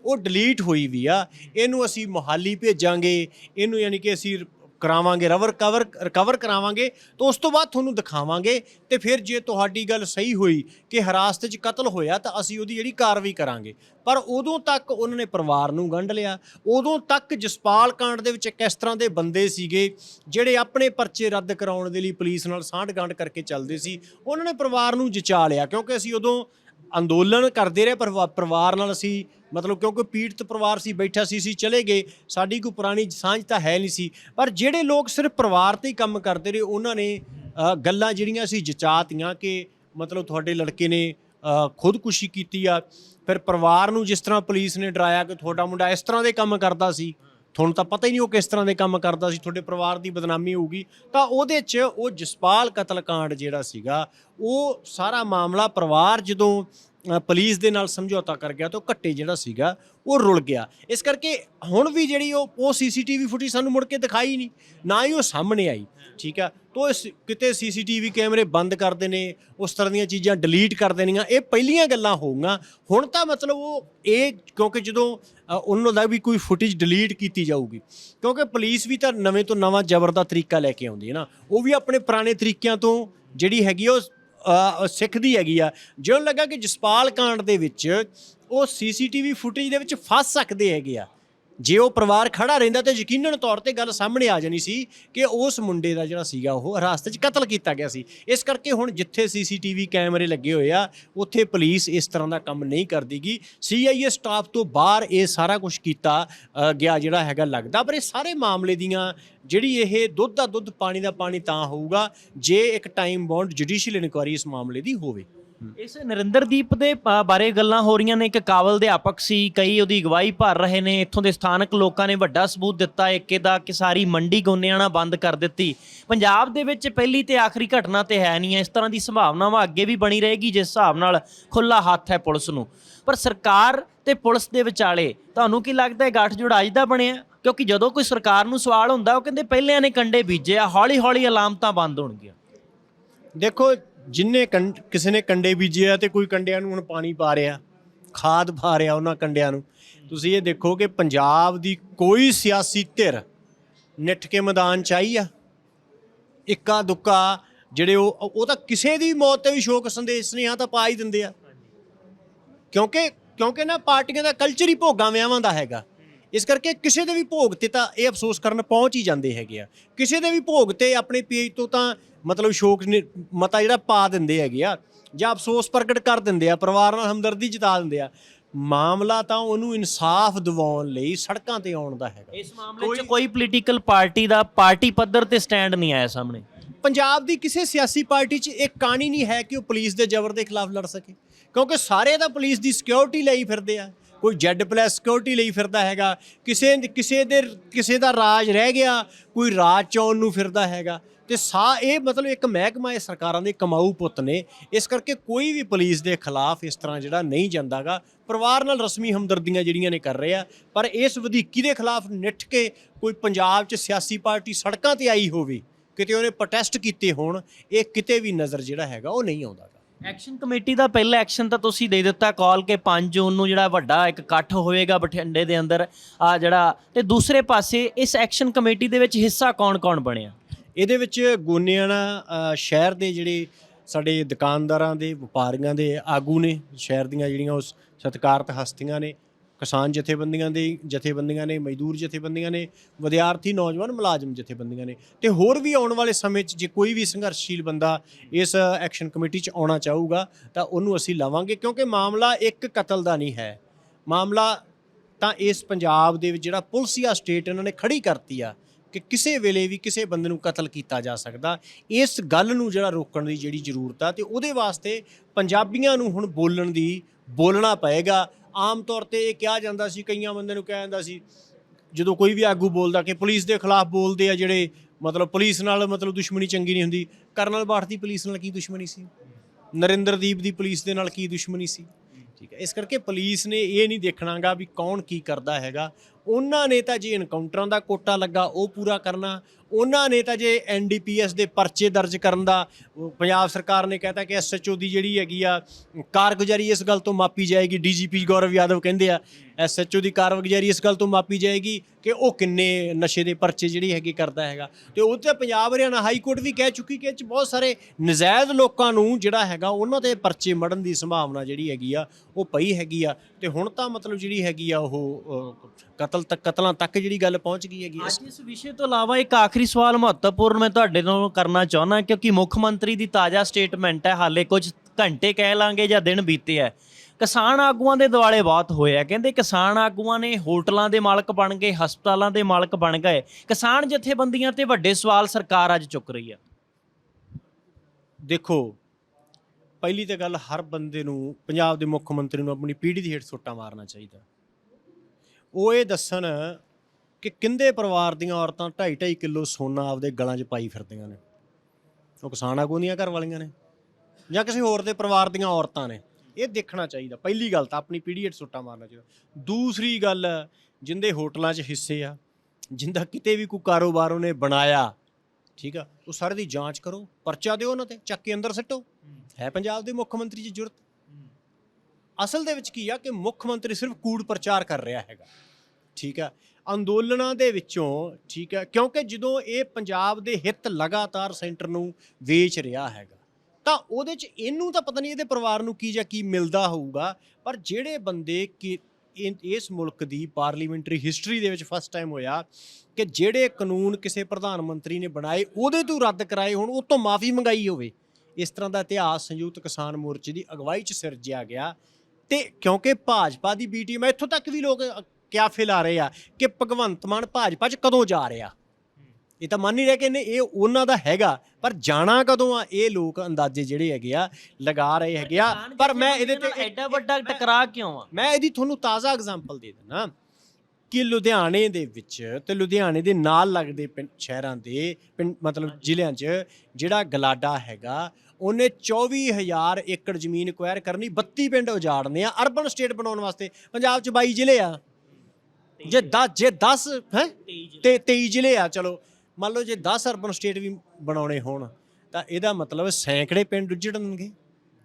ਉਹ ਡਿਲੀਟ ਹੋਈ ਵੀ ਆ। ਇਹਨੂੰ ਅਸੀਂ ਮੁਹਾਲੀ ਭੇਜਾਂਗੇ। ਇਹਨੂੰ ਯਾਨੀ ਕਿ ਅਸੀਂ ਕਰਾਵਾਂਗੇ ਰਵਰ ਕਵਰ ਰਿਕਵਰ ਕਰਾਵਾਂਗੇ, ਤਾਂ ਉਸ ਤੋਂ ਬਾਅਦ ਤੁਹਾਨੂੰ ਦਿਖਾਵਾਂਗੇ ਤੇ ਫਿਰ ਜੇ ਤੁਹਾਡੀ ਗੱਲ ਸਹੀ ਹੋਈ ਕਿ ਹਿਰਾਸਤ 'ਚ ਕਤਲ ਹੋਇਆ ਤਾਂ ਅਸੀਂ ਉਹਦੀ ਜਿਹੜੀ ਕਾਰਵਾਈ ਕਰਾਂਗੇ। ਪਰ ਉਦੋਂ ਤੱਕ ਉਹਨਾਂ ਨੇ ਪਰਿਵਾਰ ਨੂੰ ਗੰਢ ਲਿਆ। ਉਦੋਂ ਤੱਕ ਜਸਪਾਲ ਕਾਂਡ ਦੇ ਵਿੱਚ ਕਿਸ ਤਰ੍ਹਾਂ ਦੇ ਬੰਦੇ ਸੀਗੇ, ਜਿਹੜੇ ਆਪਣੇ ਪਰਚੇ ਰੱਦ ਕਰਾਉਣ ਦੇ ਲਈ ਪੁਲਿਸ ਨਾਲ ਸਾਂਢ-ਗਾਂਢ ਕਰਕੇ ਚੱਲਦੇ ਸੀ, ਉਹਨਾਂ ਨੇ ਪਰਿਵਾਰ ਨੂੰ ਜਚਾ ਲਿਆ ਕਿਉਂਕਿ ਅਸੀਂ ਉਦੋਂ ਅੰਦੋਲਨ ਕਰਦੇ ਰਹੇ ਪਰਿਵਾ- ਪਰਿਵਾਰ ਨਾਲ ਅਸੀਂ ਮਤਲਬ ਕਿਉਂਕਿ ਪੀੜਤ ਪਰਿਵਾਰ ਸੀ ਬੈਠਾ ਸੀ ਸੀ ਚਲੇ ਗਏ ਸਾਡੀ ਕੋਈ ਪੁਰਾਣੀ ਸਾਂਝ ਤਾਂ ਹੈ ਨਹੀਂ ਸੀ। ਪਰ ਜਿਹੜੇ ਲੋਕ ਸਿਰਫ ਪਰਿਵਾਰ ਤੇ ਹੀ ਕੰਮ ਕਰਦੇ ਰਹੇ ਉਹਨਾਂ ਨੇ ਅ, ਗੱਲਾਂ ਜਿਹੜੀਆਂ ਸੀ ਜਚਾਤੀਆਂ ਕਿ ਮਤਲਬ ਤੁਹਾਡੇ ਲੜਕੇ ਨੇ ਅ, ਖੁਦਕੁਸ਼ੀ ਕੀਤੀ ਆ ਫਿਰ ਪਰਿਵਾਰ ਨੂੰ ਜਿਸ ਤਰ੍ਹਾਂ ਪੁਲਿਸ ਨੇ ਡਰਾਇਆ ਕਿ ਤੁਹਾਡਾ ਮੁੰਡਾ ਇਸ ਤਰ੍ਹਾਂ ਦੇ ਕੰਮ ਕਰਦਾ ਸੀ ਤੁਹਾਨੂੰ ਤਾਂ ਪਤਾ ਹੀ ਨਹੀਂ ਉਹ ਕਿਸ ਤਰ੍ਹਾਂ ਦੇ ਕੰਮ ਕਰਦਾ ਸੀ ਤੁਹਾਡੇ ਪਰਿਵਾਰ ਦੀ ਬਦਨਾਮੀ ਹੋਊਗੀ। ਤਾਂ ਉਹਦੇ 'ਚ ਉਹ ਜਸਪਾਲ ਕਤਲकांड ਜਿਹੜਾ ਸੀਗਾ ਉਹ ਸਾਰਾ ਮਾਮਲਾ ਪਰਿਵਾਰ ਜਦੋਂ ਅ, ਪੁਲਿਸ ਦੇ ਨਾਲ ਸਮਝੌਤਾ ਕਰ ਗਿਆ ਤਾਂ ਉਹ ਘੱਟੇ ਜਿਹੜਾ ਸੀਗਾ ਉਹ ਰੁਲ ਗਿਆ। ਇਸ ਕਰਕੇ ਹੁਣ ਵੀ ਜਿਹੜੀ ਉਹ ਉਹ ਸੀਸੀਟੀਵੀ ਫੁਟੇਜ ਸਾਨੂੰ ਮੁੜ ਕੇ ਦਿਖਾਈ ਨਹੀਂ ਨਾ ਹੀ ਉਹ ਸਾਹਮਣੇ ਆਈ। ਠੀਕ ਆ ਤੋਂ ਇਸ ਕਿਤੇ ਸੀਸੀਟੀਵੀ ਕੈਮਰੇ ਬੰਦ ਕਰਦੇ ਨੇ ਉਸ ਤਰ੍ਹਾਂ ਦੀਆਂ ਚੀਜ਼ਾਂ ਡਿਲੀਟ ਕਰ ਦੇਣੀਆਂ ਇਹ ਪਹਿਲੀਆਂ ਗੱਲਾਂ ਹੋਊਗੀਆਂ ਹੁਣ ਤਾਂ ਮਤਲਬ ਉਹ ਇਹ ਕਿਉਂਕਿ ਜਦੋਂ ਅ, ਉਹਨਾਂ ਦਾ ਵੀ ਕੋਈ ਫੁਟੇਜ ਡਿਲੀਟ ਕੀਤੀ ਜਾਊਗੀ। ਕਿਉਂਕਿ ਪੁਲਿਸ ਵੀ ਤਾਂ ਨਵੇਂ ਤੋਂ ਨਵਾਂ ਜ਼ਬਰ ਦਾ ਤਰੀਕਾ ਲੈ ਕੇ ਆਉਂਦੀ ਹੈ ਨਾ। ਉਹ ਵੀ ਆਪਣੇ ਪੁਰਾਣੇ ਤਰੀਕਿਆਂ ਤੋਂ ਜਿਹੜੀ ਹੈਗੀ ਆ ਉਹ ਸਿੱਖਦੀ ਹੈਗੀ ਆ। ਜਿਉਂ ਲੱਗਾ ਕਿ ਜਸਪਾਲ ਕਾਂਡ ਦੇ ਵਿੱਚ ਉਹ ਸੀਸੀਟੀਵੀ ਫੁਟੇਜ ਦੇ ਵਿੱਚ ਫਸ ਸਕਦੇ ਹੈਗੇ ਆ। ਜੇ ਉਹ ਪਰਿਵਾਰ ਖੜਾ ਰਹਿੰਦਾ ਤੇ ਯਕੀਨਨ ਤੌਰ ਤੇ ਗੱਲ ਸਾਹਮਣੇ ਆ ਜਾਣੀ ਸੀ ਕਿ ਉਸ ਮੁੰਡੇ ਦਾ ਜਿਹੜਾ ਸੀਗਾ ਉਹ ਹਿਰਾਸਤ 'ਚ ਕਤਲ ਕੀਤਾ ਗਿਆ ਸੀ। ਇਸ ਕਰਕੇ ਹੁਣ ਜਿੱਥੇ ਸੀਸੀਟੀਵੀ ਕੈਮਰੇ ਲੱਗੇ ਹੋਏ ਆ, ਉੱਥੇ ਪੁਲਿਸ ਇਸ ਤਰ੍ਹਾਂ ਦਾ ਕੰਮ ਨਹੀਂ ਕਰਦੀਗੀ। ਸੀਆਈਏ ਸਟਾਫ ਤੋਂ ਬਾਹਰ ਇਹ ਸਾਰਾ ਕੁਝ ਕੀਤਾ ਗਿਆ ਜਿਹੜਾ ਹੈਗਾ ਲੱਗਦਾ, ਪਰ ਇਹ ਸਾਰੇ ਮਾਮਲੇ ਦੀਆਂ ਜਿਹੜੀ ਇਹ ਦੁੱਧ ਦਾ ਦੁੱਧ, ਪਾਣੀ ਦਾ ਪਾਣੀ ਤਾਂ ਹੋਊਗਾ, ਜੇ ਇੱਕ ਟਾਈਮ ਬੌਂਡ ਜੁਡੀਸ਼ੀਅਲ ਇਨਕੁਆਇਰੀ ਇਸ ਮਾਮਲੇ ਦੀ ਹੋਵੇ। ਇਸ ਨਰਿੰਦਰਦੀਪ ਦੇ ਪ- ਬਾਰੇ ਗੱਲਾਂ ਹੋ ਰਹੀਆਂ ਨੇ। ਇੱਕ ਕਾਬਲ ਦੇ ਅਧਿਆਪਕ ਸੀ, ਕਈ ਉਹਦੀ ਅਗਵਾਈ ਭਰ ਰਹੇ ਨੇ। ਇੱਥੋਂ ਦੇ ਸਥਾਨਕ ਲੋਕਾਂ ਨੇ ਵੱਡਾ ਸਬੂਤ ਦਿੱਤਾ। ਏਕੇ ਦਾ ਕਿ ਸਾਰੀ ਮੰਡੀ ਗੋਨਿਆਣਾ ਬੰਦ ਕਰ ਦਿੱਤੀ। ਪੰਜਾਬ ਦੇ ਵਿੱਚ ਪਹਿਲੀ ਤੇ ਆਖਰੀ ਘਟਨਾ ਤੇ ਹੈ ਨਹੀਂ ਹੈ। ਇਸ ਤਰ੍ਹਾਂ ਦੀ ਸੰਭਾਵਨਾਵਾਂ ਅੱਗੇ ਵੀ ਬਣੀ ਰਹੇਗੀ, ਜਿਸ ਹਿਸਾਬ ਨਾਲ ਖੁੱਲਾ ਹੱਥ ਹੈ ਪੁਲਿਸ ਨੂੰ। ਪਰ ਸਰਕਾਰ ਤੇ ਪੁਲਿਸ ਦੇ ਵਿਚਾਲੇ ਤੁਹਾਨੂੰ ਕੀ ਲੱਗਦਾ ਹੈ, ਗੱਠਜੋੜ ਅੱਜ ਦਾ ਬਣਿਆ? ਕਿਉਂਕਿ ਜਦੋਂ ਕੋਈ ਸਰਕਾਰ ਨੂੰ ਸਵਾਲ ਹੁੰਦਾ, ਉਹ ਕਹਿੰਦੇ ਪਹਿਲਿਆਂ ਨੇ ਕੰਡੇ ਬੀਜੇ ਆ ਹੌਲੀ ਹੌਲੀ ਅਲਾਮਤਾਂ ਬੰਦ ਹੋਣਗੀਆਂ। ਦੇਖੋ ਜਿੰਨੇ ਕੰਡ- ਕਿਸੇ ਨੇ ਕੰਡੇ ਬੀਜੇ ਆ ਤੇ ਕੋਈ ਕੰਡਿਆਂ ਨੂੰ ਹੁਣ ਪਾਣੀ ਪਾ ਰਿਹਾ, ਖਾਦ ਪਾ ਰਿਹਾ ਉਹਨਾਂ ਕੰਡਿਆਂ ਨੂੰ, ਤੁਸੀਂ ਇਹ ਦੇਖੋ ਕਿ ਪੰਜਾਬ ਦੀ ਕੋਈ ਸਿਆਸੀ ਧਿਰ ਨਿੱਠ ਕੇ ਮੈਦਾਨ ਚ ਆਈ ਆ। ਇੱਕਾ ਦੁੱਕਾ ਜਿਹੜੇ ਉਹ ਉਹ ਤਾਂ ਕਿਸੇ ਦੀ ਮੌਤ ਤੇ ਵੀ ਸ਼ੋਕ ਸੰਦੇਸ਼ ਸੁਨੇਹਾ ਤਾਂ ਪਾ ਹੀ ਦਿੰਦੇ ਆ। ਕਿਉਂਕਿ ਕਿਉਂਕਿ ਨਾ ਪਾਰਟੀਆਂ ਦਾ ਕਲਚਰ ਹੀ ਭੋਗਾਂ ਵਿਆਹਾਂ ਦਾ ਹੈਗਾ। ਇਸ ਕਰਕੇ ਕਿਸੇ ਦੇ ਵੀ ਭੋਗ ਤੇ ਤਾਂ ਇਹ ਅਫਸੋਸ ਕਰਨ ਪਹੁੰਚ ਹੀ ਜਾਂਦੇ ਹੈਗੇ ਆ। ਕਿਸੇ ਦੇ ਵੀ ਭੋਗ ਤੇ ਆਪਣੇ ਪੇਜ ਤੋਂ ਤਾਂ ਮਤਲਬ ਸ਼ੋਕ ਨੇ- ਮਤਾ ਜਿਹੜਾ ਪਾ ਦਿੰਦੇ ਹੈਗੇ ਆ ਜਾਂ ਅਫਸੋਸ ਪ੍ਰਗਟ ਕਰ ਦਿੰਦੇ ਆ ਪਰਿਵਾਰ ਨਾਲ ਹਮਦਰਦੀ ਜਤਾ ਦਿੰਦੇ ਆ ਮਾਮਲਾ ਤਾਂ ਉਹਨੂੰ ਇਨਸਾਫ ਦਿਵਾਉਣ ਲਈ ਸੜਕਾਂ ਤੇ ਆਉਣ ਦਾ ਹੈਗਾ। ਇਸ ਮਾਮਲੇ 'ਚ ਕੋਈ ਪੋਲੀਟੀਕਲ ਪਾਰਟੀ ਦਾ ਪਾਰਟੀ ਪੱਧਰ ਤੇ ਸਟੈਂਡ ਨਹੀਂ ਆਇਆ ਸਾਹਮਣੇ। ਪੰਜਾਬ ਦੀ ਕਿਸੇ ਸਿਆਸੀ ਪਾਰਟੀ 'ਚ ਇੱਕ ਕਹਾਣੀ ਨਹੀਂ ਹੈ ਕਿ ਉਹ ਪੁਲਿਸ ਦੇ ਜ਼ਬਰ ਦੇ ਖਿਲਾਫ ਲੜ ਸਕੇ। ਕਿਉਂਕਿ ਸਾਰੇ ਤਾਂ ਪੁਲਿਸ ਦੀ ਸਿਕਿਉਰਿਟੀ ਲਈ ਫਿਰਦੇ ਆ। ਕੋਈ ਜੈਡ ਪਲੱਸ ਸਿਕਿਉਰਿਟੀ ਲਈ ਫਿਰਦਾ ਹੈਗਾ, ਕਿਸੇ ਕਿਸੇ ਦੇ, ਕਿਸੇ ਦਾ ਰਾਜ ਰਹਿ ਗਿਆ, ਕੋਈ ਰਾਜ ਚੌਣ ਨੂੰ ਫਿਰਦਾ ਹੈਗਾ। ਤੇ ਸਾ, ਇਹ ਮਤਲਬ ਇੱਕ ਮਹਿਕਮਾ, ਇਹ ਸਰਕਾਰਾਂ ਦੇ ਕਮਾਊ ਪੁੱਤ ਨੇ। ਇਸ ਕਰਕੇ ਕੋਈ ਵੀ ਪੁਲਿਸ ਦੇ ਖਿਲਾਫ ਇਸ ਤਰ੍ਹਾਂ ਜਿਹੜਾ ਨਹੀਂ ਜਾਂਦਾਗਾ। ਪਰਿਵਾਰ ਨਾਲ ਰਸਮੀ ਹਮਦਰਦੀਆਂ ਜਿਹੜੀਆਂ ਨੇ ਕਰ ਰਹੇ ਆ, ਪਰ ਇਸ ਵਧੀਕੀ ਦੇ ਖਿਲਾਫ ਨਿੱਠ ਕੇ ਕੋਈ ਪੰਜਾਬ 'ਚ ਸਿਆਸੀ ਪਾਰਟੀ ਸੜਕਾਂ ਤੇ ਆਈ ਹੋਵੇ, ਕਿਤੇ ਉਹਨੇ ਪ੍ਰੋਟੈਸਟ ਕੀਤੇ ਹੋਣ, ਇਹ ਕਿਤੇ ਵੀ ਨਜ਼ਰ ਜਿਹੜਾ ਹੈਗਾ ਉਹ ਨਹੀਂ ਆਉਂਦਾ। ਐਕਸ਼ਨ ਕਮੇਟੀ ਦਾ ਪਹਿਲਾ ਐਕਸ਼ਨ ਤਾਂ ਤੁਸੀਂ ਦੇ ਦਿੱਤਾ ਕਾਲ ਕੇ 5 ਜੂਨ ਨੂੰ ਜਿਹੜਾ ਵੱਡਾ ਇੱਕ ਇਕੱਠ ਹੋਵੇਗਾ ਬਠਿੰਡੇ ਦੇ ਅੰਦਰ ਆ ਜਿਹੜਾ ਤੇ ਦੂਸਰੇ ਪਾਸੇ ਇਸ ਐਕਸ਼ਨ ਕਮੇਟੀ ਦੇ ਵਿੱਚ ਹਿੱਸਾ ਕੌਣ-ਕੌਣ ਬਣਿਆ? ਇਹਦੇ ਵਿੱਚ ਗੋਨਿਆਣਾ ਅ, ਸ਼ਹਿਰ ਦੇ ਜਿਹੜੇ ਸਾਡੇ ਦੁਕਾਨਦਾਰਾਂ ਦੇ ਵਪਾਰੀਆਂ ਦੇ ਆਗੂ ਨੇ ਸ਼ਹਿਰ ਦੀਆਂ ਜਿਹੜੀਆਂ ਉਸ ਸਤਿਕਾਰਤ ਹਸਤੀਆਂ ਨੇ ਕਿਸਾਨ ਜਥੇਬੰਦੀਆਂ ਦੇ, ਜਥੇਬੰਦੀਆਂ ਨੇ, ਮਜ਼ਦੂਰ ਜਥੇਬੰਦੀਆਂ ਨੇ, ਵਿਦਿਆਰਥੀ ਨੌਜਵਾਨ ਮੁਲਾਜ਼ਮ ਜਥੇਬੰਦੀਆਂ ਨੇ ਤੇ ਹੋਰ ਵੀ ਆਉਣ ਵਾਲੇ ਸਮੇਂ 'ਚ ਜੇ ਕੋਈ ਵੀ ਸੰਘਰਸ਼ਸ਼ੀਲ ਬੰਦਾ ਇਸ ਐਕਸ਼ਨ ਕਮੇਟੀ 'ਚ ਆਉਣਾ ਚਾਹੂਗਾ ਤਾਂ ਉਹਨੂੰ ਅਸੀਂ ਲਾਵਾਂਗੇ ਕਿਉਂਕਿ ਮਾਮਲਾ ਇੱਕ ਕਤਲ ਦਾ ਨਹੀਂ ਹੈ। ਮਾਮਲਾ ਤਾਂ ਇਸ ਪੰਜਾਬ ਦੇ ਵਿੱਚ ਜਿਹੜਾ ਪੁਲਸੀਆ ਸਟੇਟ ਇਹਨਾਂ ਨੇ ਖੜੀ ਕਰਤੀ ਆ ਕਿ ਕਿਸੇ ਵੇਲੇ ਵੀ ਕਿਸੇ ਬੰਦੇ ਨੂੰ ਕਤਲ ਕੀਤਾ ਜਾ ਸਕਦਾ। ਇਸ ਗੱਲ ਨੂੰ ਜਿਹੜਾ ਰੋਕਣ ਦੀ ਜਿਹੜੀ ਜ਼ਰੂਰਤ ਆ ਤੇ ਉਹਦੇ ਵਾਸਤੇ ਪੰਜਾਬੀਆਂ ਨੂੰ ਹੁਣ ਬੋਲਣ ਦੀ ਬੋਲਣਾ ਪਏਗਾ। ਆਮ ਤੌਰ ਤੇ ਇਹ ਕਿਹਾ ਜਾਂਦਾ ਸੀ, ਕਈਆਂ ਬੰਦੇ ਨੂੰ ਕਿਹਾ ਜਾਂਦਾ ਸੀ, ਜਦੋਂ ਕੋਈ ਵੀ ਆਗੂ ਬੋਲਦਾ ਕਿ ਪੁਲਿਸ ਦੇ ਖਿਲਾਫ ਬੋਲਦੇ ਆ ਜਿਹੜੇ, ਮਤਲਬ ਪੁਲਿਸ ਨਾਲ ਮਤਲਬ ਦੁਸ਼ਮਣੀ ਚੰਗੀ ਨਹੀਂ ਹੁੰਦੀ, ਕਰਨਲ ਬਾਠ ਦੀ ਪੁਲਿਸ ਨਾਲ ਕੀ ਦੁਸ਼ਮਣੀ ਸੀ? ਨਰਿੰਦਰਦੀਪ ਦੀ ਪੁਲਿਸ ਦੇ ਨਾਲ ਕੀ ਦੁਸ਼ਮਣੀ ਸੀ? ਠੀਕ ਹੈ, ਇਸ ਕਰਕੇ ਪੁਲਿਸ ਨੇ ਇਹ ਨਹੀਂ ਦੇਖਣਾਗਾ ਵੀ ਕੌਣ ਕੀ ਕਰਦਾ ਹੈਗਾ। ਉਹਨਾਂ ਨੇ ਤਾਂ ਜੇ ਇਨਕਾਊਂਟਰਾਂ ਦਾ ਕੋਟਾ ਲੱਗਾ, ਉਹ ਪੂਰਾ ਕਰਨਾ। ਉਹਨਾਂ ਨੇ ਤਾਂ ਜੇ ਐਨਡੀਪੀਐਸ ਦੇ ਪਰਚੇ ਦਰਜ ਕਰਨ ਦਾ ਪੰਜਾਬ ਸਰਕਾਰ ਨੇ ਕਹਿਤਾ ਕਿ ਐਸਐਚਓ ਦੀ ਜਿਹੜੀ ਹੈਗੀ ਆ, ਕਾਰਗੁਜ਼ਾਰੀ ਇਸ ਗੱਲ ਤੋਂ ਮਾਪੀ ਜਾਏਗੀ। ਡੀਜੀਪੀ ਗੌਰਵ ਯਾਦਵ ਕਹਿੰਦੇ ਆ ਐਸਐਚਓ ਦੀ ਕਾਰਗੁਜ਼ਾਰੀ ਇਸ ਗੱਲ ਤੋਂ ਮਾਪੀ ਜਾਏਗੀ ਕਿ ਉਹ ਕਿੰਨੇ ਨਸ਼ੇ ਦੇ ਪਰਚੇ ਜਿਹੜੀ ਹੈਗੀ ਕਰਦਾ ਹੈਗਾ। ਤੇ ਉਹ ਤੇ ਪੰਜਾਬ ਹਰਿਆਣਾ ਹਾਈ ਕੋਰਟ ਵੀ ਕਹਿ ਚੁੱਕੀ ਕਿ ਇਹ 'ਚ ਬਹੁਤ ਸਾਰੇ ਨਜਾਇਜ਼ ਲੋਕਾਂ ਨੂੰ ਜਿਹੜਾ ਹੈਗਾ, ਉਹਨਾਂ ਦੇ ਪਰਚੇ ਮੜਨ ਦੀ ਸੰਭਾਵਨਾ ਜਿਹੜੀ ਹੈਗੀ ਆ, ਉਹ ਪਈ ਹੈਗੀ ਆ। ਤੇ ਹੁਣ ਤਾਂ ਮਤਲਬ ਜਿਹੜੀ ਹੈਗੀ ਆ ਉਹ ਕਤਲ ਤੱਕ ਕਤਲਾਂ ਤੱਕ ਜਿਹੜੀ ਗੱਲ ਪਹੁੰਚ ਗਈ ਹੈਗੀ ਆ। ਅੱਜ ਇਸ ਵਿਸ਼ੇ ਤੋਂ ਇਲਾਵਾ ਇੱਕ ਆਖਰੀ ਸਵਾਲ ਮਹੱਤਵਪੂਰਨ ਮੈਂ ਤੁਹਾਡੇ ਨਾਲ ਕਰਨਾ ਚਾਹੁੰਦਾ ਕਿਉਂਕਿ ਮੁੱਖ ਮੰਤਰੀ ਦੀ ਤਾਜ਼ਾ ਸਟੇਟਮੈਂਟ ਹੈ ਹਾਲੇ ਕੁਝ ਘੰਟੇ ਕਹਿ ਲਾਂਗੇ ਜਾਂ ਦਿਨ ਬੀਤੇ ਹੈ। ਕਿਸਾਨ ਆਗੂਆਂ ਦੇ ਦੁਆਲੇ ਬਹੁਤ ਹੋਇਆ ਕਹਿੰਦੇ ਕਿਸਾਨ ਆਗੂਆਂ ਨੇ ਹੋਟਲਾਂ ਦੇ ਮਾਲਕ ਬਣ ਗਏ ਹਸਪਤਾਲਾਂ ਦੇ ਮਾਲਕ ਬਣ ਗਏ। ਕਿਸਾਨ ਜਥੇਬੰਦੀਆਂ ਤੇ ਵੱਡੇ ਸਵਾਲ ਸਰਕਾਰ ਅੱਜ ਚੁੱਕ ਰਹੀ ਹੈ। ਦੇਖੋ ਪਹਿਲੀ ਤਾਂ ਗੱਲ ਹਰ ਬੰਦੇ ਨੂੰ ਪੰਜਾਬ ਦੇ ਮੁੱਖ ਮੰਤਰੀ ਨੂੰ ਆਪਣੀ ਪੀੜ੍ਹੀ ਦੀ ਹੇਠ ਸੋਟਾ ਮਾਰਨਾ ਚਾਹੀਦਾ। ਉਹ ਇਹ ਦੱਸਣ ਕਿ ਕਿੰਦੇ ਪਰਿਵਾਰ ਦੀਆਂ ਔਰਤਾਂ 2.5 ਕਿਲੋ ਸੋਨਾ ਆਪਦੇ ਗਲਾਂ 'ਚ ਪਾਈ ਫਿਰਦੀਆਂ ਨੇ? ਉਹ ਕਿਸਾਨ ਆਗੂ ਦੀਆਂ ਘਰ ਵਾਲੀਆਂ ਨੇ? ਜਾਂ ਕਿਸੇ ਹੋਰ ਦੇ ਪਰਿਵਾਰ ਦੀਆਂ ਔਰਤਾਂ ਨੇ? ਇਹ ਦੇਖਣਾ ਚਾਹੀਦਾ। ਪਹਿਲੀ ਗੱਲ ਤਾਂ ਆਪਣੀ ਪੀੜ੍ਹੀ ਹੇਠ ਸੋਟਾ ਮਾਰਨਾ ਚਾਹੀਦਾ। ਦੂਸਰੀ ਗੱਲ ਜਿੰਦੇ ਹੋਟਲਾਂ 'ਚ ਹਿੱਸੇ ਆ ਜਿੰਦਾ ਕਿਤੇ ਵੀ ਕੋਈ ਕਾਰੋਬਾਰ ਉਹਨੇ ਬਣਾਇਆ ਠੀਕ ਆ ਉਹ ਸਾਰੇ ਦੀ ਜਾਂਚ ਕਰੋ ਪਰਚਾ ਦਿਓ ਉਹਨਾਂ ਤੇ ਚੱਕ ਕੇ ਅੰਦਰ ਸੱਟੋ। ਹੈ ਪੰਜਾਬ ਦੇ ਮੁੱਖ ਮੰਤਰੀ ਦੀ ਜ਼ਰੂਰਤ। ਅਸਲ ਦੇ ਵਿੱਚ ਕੀ ਆ ਕਿ ਮੁੱਖ ਮੰਤਰੀ ਸਿਰਫ ਕੂੜ ਪ੍ਰਚਾਰ ਕਰ ਰਿਹਾ ਹੈਗਾ। ਠੀਕ ਆ? ਅੰਦੋਲਨਾਂ ਦੇ ਵਿੱਚੋਂ, ਠੀਕ ਹੈ ਕਿਉਂਕਿ ਜਦੋਂ ਇਹ ਪੰਜਾਬ ਦੇ ਹਿੱਤ ਲਗਾਤਾਰ ਸੈਂਟਰ ਨੂੰ ਵੇਚ ਰਿਹਾ ਹੈਗਾ, ਤਾਂ ਉਹਦੇ 'ਚ ਇਹਨੂੰ ਤਾਂ ਪਤਾ ਨਹੀਂ ਇਹਦੇ ਪਰਿਵਾਰ ਨੂੰ ਕੀ ਜਾਂ ਕੀ ਮਿਲਦਾ ਹੋਊਗਾ, ਪਰ ਜਿਹੜੇ ਬੰਦੇ ਕਿ ਇਨ- ਇਸ ਮੁਲਕ ਦੀ ਪਾਰਲੀਮੈਂਟਰੀ ਹਿਸਟਰੀ ਦੇ ਵਿੱਚ ਫਸਟ ਟਾਈਮ ਹੋਇਆ ਕਿ ਜਿਹੜੇ ਕਾਨੂੰਨ ਕਿਸੇ ਪ੍ਰਧਾਨ ਮੰਤਰੀ ਨੇ ਬਣਾਏ, ਉਹਦੇ ਤੋਂ ਰੱਦ ਕਰਾਏ ਹੁਣ, ਉਹ ਤੋਂ ਮਾਫੀ ਮੰਗਾਈ ਹੋਵੇ, ਇਸ ਤਰ੍ਹਾਂ ਦਾ ਇਤਿਹਾਸ ਸੰਯੁਕਤ ਕਿਸਾਨ ਮੋਰਚੇ ਦੀ ਅਗਵਾਈ 'ਚ ਸਿਰਜਿਆ ਗਿਆ। ਤੇ ਕਿਉਂਕਿ ਭਾਜਪਾ ਦੀ ਬੀ ਟੀਮ ਇੱਥੋਂ ਤੱਕ ਵੀ ਲੋਕ ਕਿਆ ਫੈਲਾ ਰਹੇ ਆ ਕਿ ਭਗਵੰਤ ਮਾਨ ਭਾਜਪਾ 'ਚ ਕਦੋਂ ਜਾ ਰਿਹਾ? ਇਹ ਤਾਂ ਮੰਨ ਨਹੀਂ ਰਿਹਾ ਕਿ ਇਹਨੇ ਇਹ ਉਹਨਾਂ ਦਾ ਹੈਗਾ ਪਰ ਜਾਣਾ ਕਦੋਂ ਆ? ਇਹ ਲੋਕ ਅੰਦਾਜ਼ੇ ਜਿਹੜੇ ਹੈਗੇ ਆ ਲਗਾ ਰਹੇ ਹੈਗੇ ਆ। ਪਰ ਮੈਂ ਇਹਦੇ ਤੇ ਐਡਾ ਵੱਡਾ ਟਕਰਾਅ ਕਿਉਂ ਆ? ਮੈਂ ਇਹਦੀ ਤੁਹਾਨੂੰ ਤਾਜ਼ਾ ਐਗਜ਼ਾਮਪਲ ਦੇ ਦਿੰਦਾ। ਕਿ ਲੁਧਿਆਣੇ ਦੇ ਵਿੱਚ ਤੇ ਲੁਧਿਆਣੇ ਦੇ ਨਾਲ ਲੱਗਦੇ ਪਿੰਡ ਸ਼ਹਿਰਾਂ ਦੇ ਪਿੰਡ ਮਤਲਬ ਜ਼ਿਲ੍ਹਿਆਂ 'ਚ ਜਿਹੜਾ ਗਲਾਡਾ ਹੈਗਾ ਉਹਨੇ 24000 ਏਕੜ ਜ਼ਮੀਨ ਐਕਵਾਇਰ ਕਰਨੀ 32 ਪਿੰਡ ਉਜਾੜਨੇ ਆ ਅਰਬਨ ਸਟੇਟ ਬਣਾਉਣ ਵਾਸਤੇ। ਪੰਜਾਬ 'ਚ 22 ਜ਼ਿਲ੍ਹੇ ਆ। ਜੇ 10 ਜੇ 10 ਹੈ? ਤੇ 23 ਜ਼ਿਲ੍ਹੇ ਆ ਚਲੋ। ਮੰਨ ਲਓ ਜੇ 10 ਅਰਬਨ ਸਟੇਟ ਵੀ ਬਣਾਉਣੇ ਹੋਣ ਤਾਂ ਇਹਦਾ ਮਤਲਬ ਸੈਂਕੜੇ ਪਿੰਡ ਉਜੜਨਗੇ।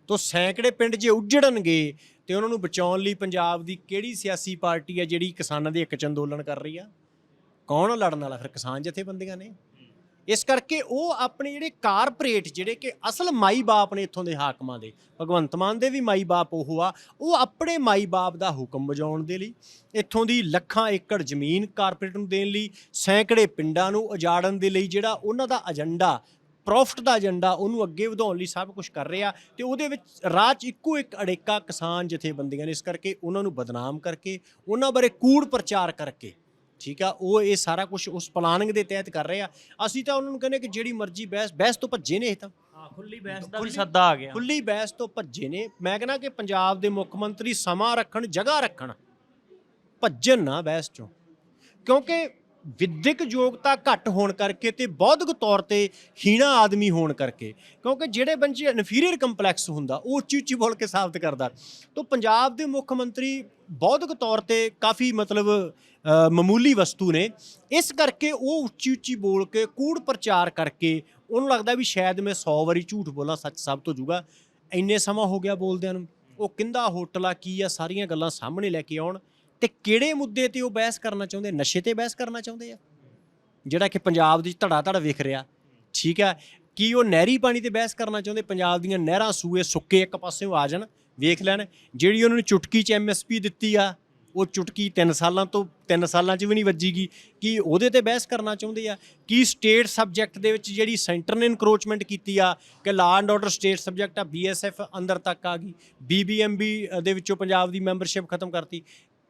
ਤੋਂ ਸੈਂਕੜੇ ਪਿੰਡ ਜੇ ਉਜੜਨਗੇ ਤੇ ਉਹਨਾਂ ਨੂੰ ਬਚਾਉਣ ਲਈ ਪੰਜਾਬ ਦੀ ਕਿਹੜੀ ਸਿਆਸੀ ਪਾਰਟੀ ਹੈ ਜਿਹੜੀ ਕਿਸਾਨਾਂ ਦੇ ਇੱਕ ਚ ਅੰਦੋਲਨ ਕਰ ਰਹੀ ਆ? ਕੌਣ ਲੜਨ ਵਾਲਾ? ਫਿਰ ਕਿਸਾਨ ਜਥੇਬੰਦੀਆਂ ਨੇ। ਇਸ ਕਰਕੇ ਉਹ ਆਪਣੇ ਜਿਹੜੇ ਕਾਰਪੋਰੇਟ, ਜਿਹੜੇ ਕਿ ਅਸਲ ਮਾਈ ਬਾਪ ਨੇ ਇੱਥੋਂ ਦੇ ਹਾਕਮਾਂ ਦੇ, ਭਗਵੰਤ ਮਾਨ ਦੇ ਵੀ ਮਾਈ ਬਾਪ ਉਹ ਆ, ਉਹ ਆਪਣੇ ਮਾਈ ਬਾਪ ਦਾ ਹੁਕਮ ਵਜਾਉਣ ਦੇ ਲਈ, ਇੱਥੋਂ ਦੀ ਲੱਖਾਂ ਏਕੜ ਜ਼ਮੀਨ ਕਾਰਪੋਰੇਟ ਨੂੰ ਦੇਣ ਲਈ, ਸੈਂਕੜੇ ਪਿੰਡਾਂ ਨੂੰ ਉਜਾੜਨ ਦੇ ਲਈ ਜਿਹੜਾ ਉਹਨਾਂ ਦਾ ਏਜੰਡਾ ਪ੍ਰੋਫਿਟ ਦਾ ਏਜੰਡਾ ਉਹਨੂੰ ਅੱਗੇ ਵਧਾਉਣ ਲਈ ਸਭ ਕੁਝ ਕਰ ਰਿਹਾ ਤੇ ਉਹਦੇ ਵਿੱਚ ਰਾਹ 'ਚ ਇੱਕੋ ਇੱਕ ਅੜੇਕਾ ਕਿਸਾਨ ਜਥੇਬੰਦੀਆਂ ਨੇ ਇਸ ਕਰਕੇ ਉਹਨਾਂ ਨੂੰ ਬਦਨਾਮ ਕਰਕੇ ਉਹਨਾਂ ਬਾਰੇ ਕੂੜ ਪ੍ਰਚਾਰ ਕਰਕੇ ਠੀਕ ਆ ਉਹ ਇਹ ਸਾਰਾ ਕੁਝ ਉਸ ਪਲਾਨਿੰਗ ਦੇ ਤਹਿਤ ਕਰ ਰਹੇ ਆ। ਅਸੀਂ ਤਾਂ ਉਹਨਾਂ ਨੂੰ ਕਹਿੰਦੇ ਕਿ ਜਿਹੜੀ ਮਰਜ਼ੀ ਬਹਿਸ ਬਹਿਸ ਤੋਂ ਭੱਜੇ ਨੇ ਇਹ ਤਾਂ। ਹਾਂ ਖੁੱਲੀ ਬਹਿਸ ਦਾ ਵੀ ਸੱਦਾ ਆ ਗਿਆ। ਖੁੱਲੀ ਬਹਿਸ ਤੋਂ ਭੱਜੇ ਨੇ। ਮੈਂ ਕਹਿੰਦਾ ਕਿ ਪੰਜਾਬ ਦੇ ਮੁੱਖ ਮੰਤਰੀ ਸਮਾਂ ਰੱਖਣ ਜਗ੍ਹਾ ਰੱਖਣ ਭੱਜਣ ਨਾ ਬਹਿਸ ਚੋਂ। ਕਿਉਂਕਿ ਵਿਦਿਅਕ ਯੋਗਤਾ ਘੱਟ ਹੋਣ ਕਰਕੇ ਤੇ ਬੌਧਿਕ ਤੌਰ ਤੇ ਹੀਣਾ ਆਦਮੀ ਹੋਣ ਕਰਕੇ। ਕਿਉਂਕਿ ਜਿਹੜੇ ਬੰਦੇ ਇਨਫੀਰੀਅਰ ਕੰਪਲੈਕਸ ਹੁੰਦਾ, ਉਹ ਉੱਚੀ ਉੱਚੀ ਬੋਲ ਕੇ ਸਾਬਤ ਕਰਦਾ। ਤੋਂ ਪੰਜਾਬ ਦੇ ਮੁੱਖ ਮੰਤਰੀ ਬੌਧਿਕ ਤੌਰ ਤੇ ਕਾਫੀ ਮਤਲਬ ਮਾਮੂਲੀ ਵਸਤੂ ਨੇ। ਇਸ ਕਰਕੇ ਉਹ ਉੱਚੀ ਉੱਚੀ ਬੋਲ ਕੇ ਕੂੜ ਪ੍ਰਚਾਰ ਕਰਕੇ ਉਹਨੂੰ ਲੱਗਦਾ ਵੀ ਸ਼ਾਇਦ ਮੈਂ 100 ਵਾਰੀ ਝੂਠ ਬੋਲਾਂ, ਸੱਚ ਸਾਬਤ ਹੋ ਜਾਊਗਾ। ਇੰਨੇ ਸਮਾਂ ਹੋ ਗਿਆ ਬੋਲਦਿਆਂ ਨੂੰ। ਉਹ ਕਿੰਦਾ ਹੋਟਲ ਆ ਕੀ ਆ, ਸਾਰੀਆਂ ਗੱਲਾਂ ਸਾਹਮਣੇ ਲੈ ਕੇ ਆਉਣ। ਤੇ ਕਿਹੜੇ ਮੁੱਦੇ ਤੇ ਉਹ ਬਹਿਸ ਕਰਨਾ ਚਾਹੁੰਦੇ? ਨਸ਼ੇ ਤੇ ਬਹਿਸ ਕਰਨਾ ਚਾਹੁੰਦੇ ਆ? ਜਿਹੜਾ ਕਿ ਪੰਜਾਬ ਵਿੱਚ ਧੜਾ ਧੜਾ ਵਿਖ ਰਿਹਾ। ਠੀਕ ਆ? ਕੀ ਉਹ ਨਹਿਰੀ ਪਾਣੀ ਤੇ ਬਹਿਸ ਕਰਨਾ ਚਾਹੁੰਦੇ? ਪੰਜਾਬ ਦੀਆਂ ਨਹਿਰਾਂ ਸੂਏ ਸੁੱਕੇ ਇੱਕ ਪਾਸਿਓਂ ਆ ਜਾਣ। ਵੇਖ ਲੈਣ। ਜਿਹੜੀ ਉਹਨਾਂ ਨੂੰ ਚੁਟਕੀ ਚ ਐਮਐਸਪੀ ਦਿੱਤੀ ਆ, ਉਹ ਚੁਟਕੀ 3 ਸਾਲਾਂ ਤੋਂ 3 ਸਾਲਾਂ ਚ ਵੀ ਨਹੀਂ ਵੱਜੀਗੀ। ਕੀ ਉਹਦੇ ਤੇ ਬਹਿਸ ਕਰਨਾ ਚਾਹੁੰਦੇ ਆ? ਕੀ ਸਟੇਟ ਸਬਜੈਕਟ ਦੇ ਵਿੱਚ ਜਿਹੜੀ ਸੈਂਟਰ ਨੇ ਇਨਕਰੋਚਮੈਂਟ ਕੀਤੀ ਆ, ਕਿ law and order state subject ਆ ਬੀਐਸਐਫ ਅੰਦਰ ਤੱਕ ਆ ਗਈ। ਬੀਬੀਐਮਬੀ ਦੇ ਵਿੱਚੋਂ ਪੰਜਾਬ ਦੀ ਮੈਂਬਰਸ਼ਿਪ ਖਤਮ ਕਰਤੀ।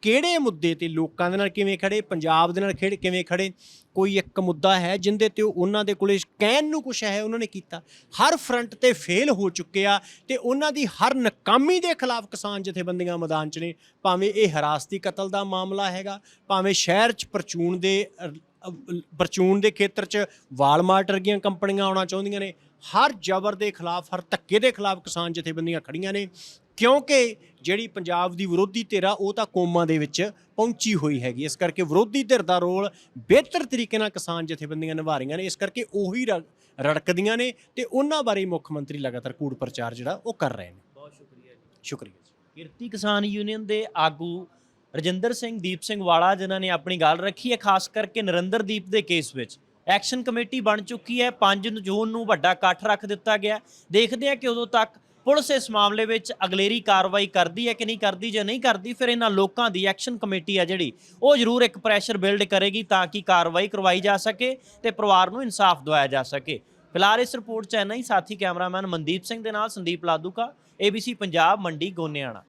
ਕਿਹੜੇ ਮੁੱਦੇ ਤੇ ਲੋਕਾਂ ਦੇ ਨਾਲ ਕਿਵੇਂ ਖੜੇ ਪੰਜਾਬ ਦੇ ਨਾਲ ਖੇੜ ਕਿਵੇਂ ਖੜੇ? ਕੋਈ ਇੱਕ ਮੁੱਦਾ ਹੈ ਜਿੰਦੇ ਤੇ ਉਹਨਾਂ ਦੇ ਕੋਲੇ ਕਹਿਣ ਨੂੰ ਕੁਝ ਹੈ ਉਹਨਾਂ ਨੇ ਕੀਤਾ। ਹਰ ਫਰੰਟ ਤੇ ਫੇਲ ਹੋ ਚੁੱਕੇ ਆ ਤੇ ਉਹਨਾਂ ਦੀ ਹਰ ਨਾਕਾਮੀ ਦੇ ਖਿਲਾਫ ਕਿਸਾਨ ਜਥੇਬੰਦੀਆਂ ਮੈਦਾਨ 'ਚ ਨੇ। ਭਾਵੇਂ ਇਹ ਹਰਾਸਤੀ ਕਤਲ ਦਾ ਮਾਮਲਾ ਹੈਗਾ ਭਾਵੇਂ ਸ਼ਹਿਰ 'ਚ ਪਰਚੂਨ ਦੇ ਅ, ਪਰਚੂਨ ਦੇ ਖੇਤਰ 'ਚ ਵਾਲਮਾਰਟ ਵਰਗੀਆਂ ਕੰਪਨੀਆਂ ਆਉਣਾ ਚਾਹੁੰਦੀਆਂ ਨੇ ਹਰ ਜ਼ਬਰ ਦੇ ਖਿਲਾਫ ਹਰ ਧੱਕੇ ਦੇ ਖਿਲਾਫ ਕਿਸਾਨ ਜਥੇਬੰਦੀਆਂ ਖੜੀਆਂ ਨੇ। ਕਿਉਂਕਿ ਜਿਹੜੀ ਪੰਜਾਬ ਦੀ ਵਿਰੋਧੀ ਧਿਰ ਆ ਉਹ ਤਾਂ ਕੋਮਾਂ ਦੇ ਵਿੱਚ ਪਹੁੰਚੀ ਹੋਈ ਹੈਗੀ। ਇਸ ਕਰਕੇ ਵਿਰੋਧੀ ਧਿਰ ਦਾ ਰੋਲ ਬਿਹਤਰ ਤਰੀਕੇ ਨਾਲ ਕਿਸਾਨ ਜਥੇਬੰਦੀਆਂ ਨਿਭਾ ਰਹੀਆਂ ਨੇ। ਇਸ ਕਰਕੇ ਉਹੀ ਰੜਕਦੀਆਂ ਨੇ ਤੇ ਉਹਨਾਂ ਬਾਰੇ ਮੁੱਖ ਮੰਤਰੀ ਲਗਾਤਾਰ ਕੂੜ ਪ੍ਰਚਾਰ ਜਿਹੜਾ ਉਹ ਕਰ ਰਹੇ ਨੇ। ਬਹੁਤ ਸ਼ੁਕਰੀਆ ਜੀ। ਸ਼ੁਕਰੀਆ ਜੀ। ਕਿਰਤੀ ਕਿਸਾਨ ਯੂਨੀਅਨ ਦੇ ਆਗੂ ਰਜਿੰਦਰ ਸਿੰਘ ਦੀਪ ਸਿੰਘ ਵਾਲਾ ਜਿਨ੍ਹਾਂ ਨੇ ਆਪਣੀ ਗੱਲ ਰੱਖੀ ਹੈ ਖਾਸ ਕਰਕੇ ਨਰਿੰਦਰਦੀਪ ਦੇ ਕੇਸ ਵਿੱਚ। ਐਕਸ਼ਨ ਕਮੇਟੀ ਬਣ ਚੁੱਕੀ ਹੈ। 5 ਜੂਨ ਨੂੰ ਵੱਡਾ ਇਕੱਠ ਰੱਖ ਦਿੱਤਾ ਗਿਆ। ਦੇਖਦੇ ਹਾਂ ਕਿ ਉਦੋਂ ਤੱਕ ਪੁਲਿਸ ਇਸ ਮਾਮਲੇ ਵਿੱਚ ਅਗਲੇਰੀ ਕਾਰਵਾਈ ਕਰਦੀ ਹੈ ਕਿ ਨਹੀਂ ਕਰਦੀ? ਜੇ ਨਹੀਂ ਕਰਦੀ, ਫਿਰ ਇਹਨਾਂ ਲੋਕਾਂ ਦੀ ਐਕਸ਼ਨ ਕਮੇਟੀ ਆ ਜਿਹੜੀ, ਉਹ ਜ਼ਰੂਰ ਇੱਕ ਪ੍ਰੈਸ਼ਰ ਬਿਲਡ ਕਰੇਗੀ ਤਾਂ ਕਿ ਕਾਰਵਾਈ ਕਰਵਾਈ ਜਾ ਸਕੇ ਤੇ ਪਰਿਵਾਰ ਨੂੰ ਇਨਸਾਫ ਦਿਵਾਇਆ ਜਾ ਸਕੇ। ਫਿਲਹਾਲ ਇਸ ਰਿਪੋਰਟ ਚ ਇੰਨਾ ਹੀ। ਸਾਥੀ ਕੈਮਰਾਮੈਨ ਮਨਦੀਪ ਸਿੰਘ ਦੇ ਨਾਲ ਸੰਦੀਪ ਲਾਦੂਕਾ ABC ਪੰਜਾਬ, ਮੰਡੀ, ਗੋਨਿਆਣਾ।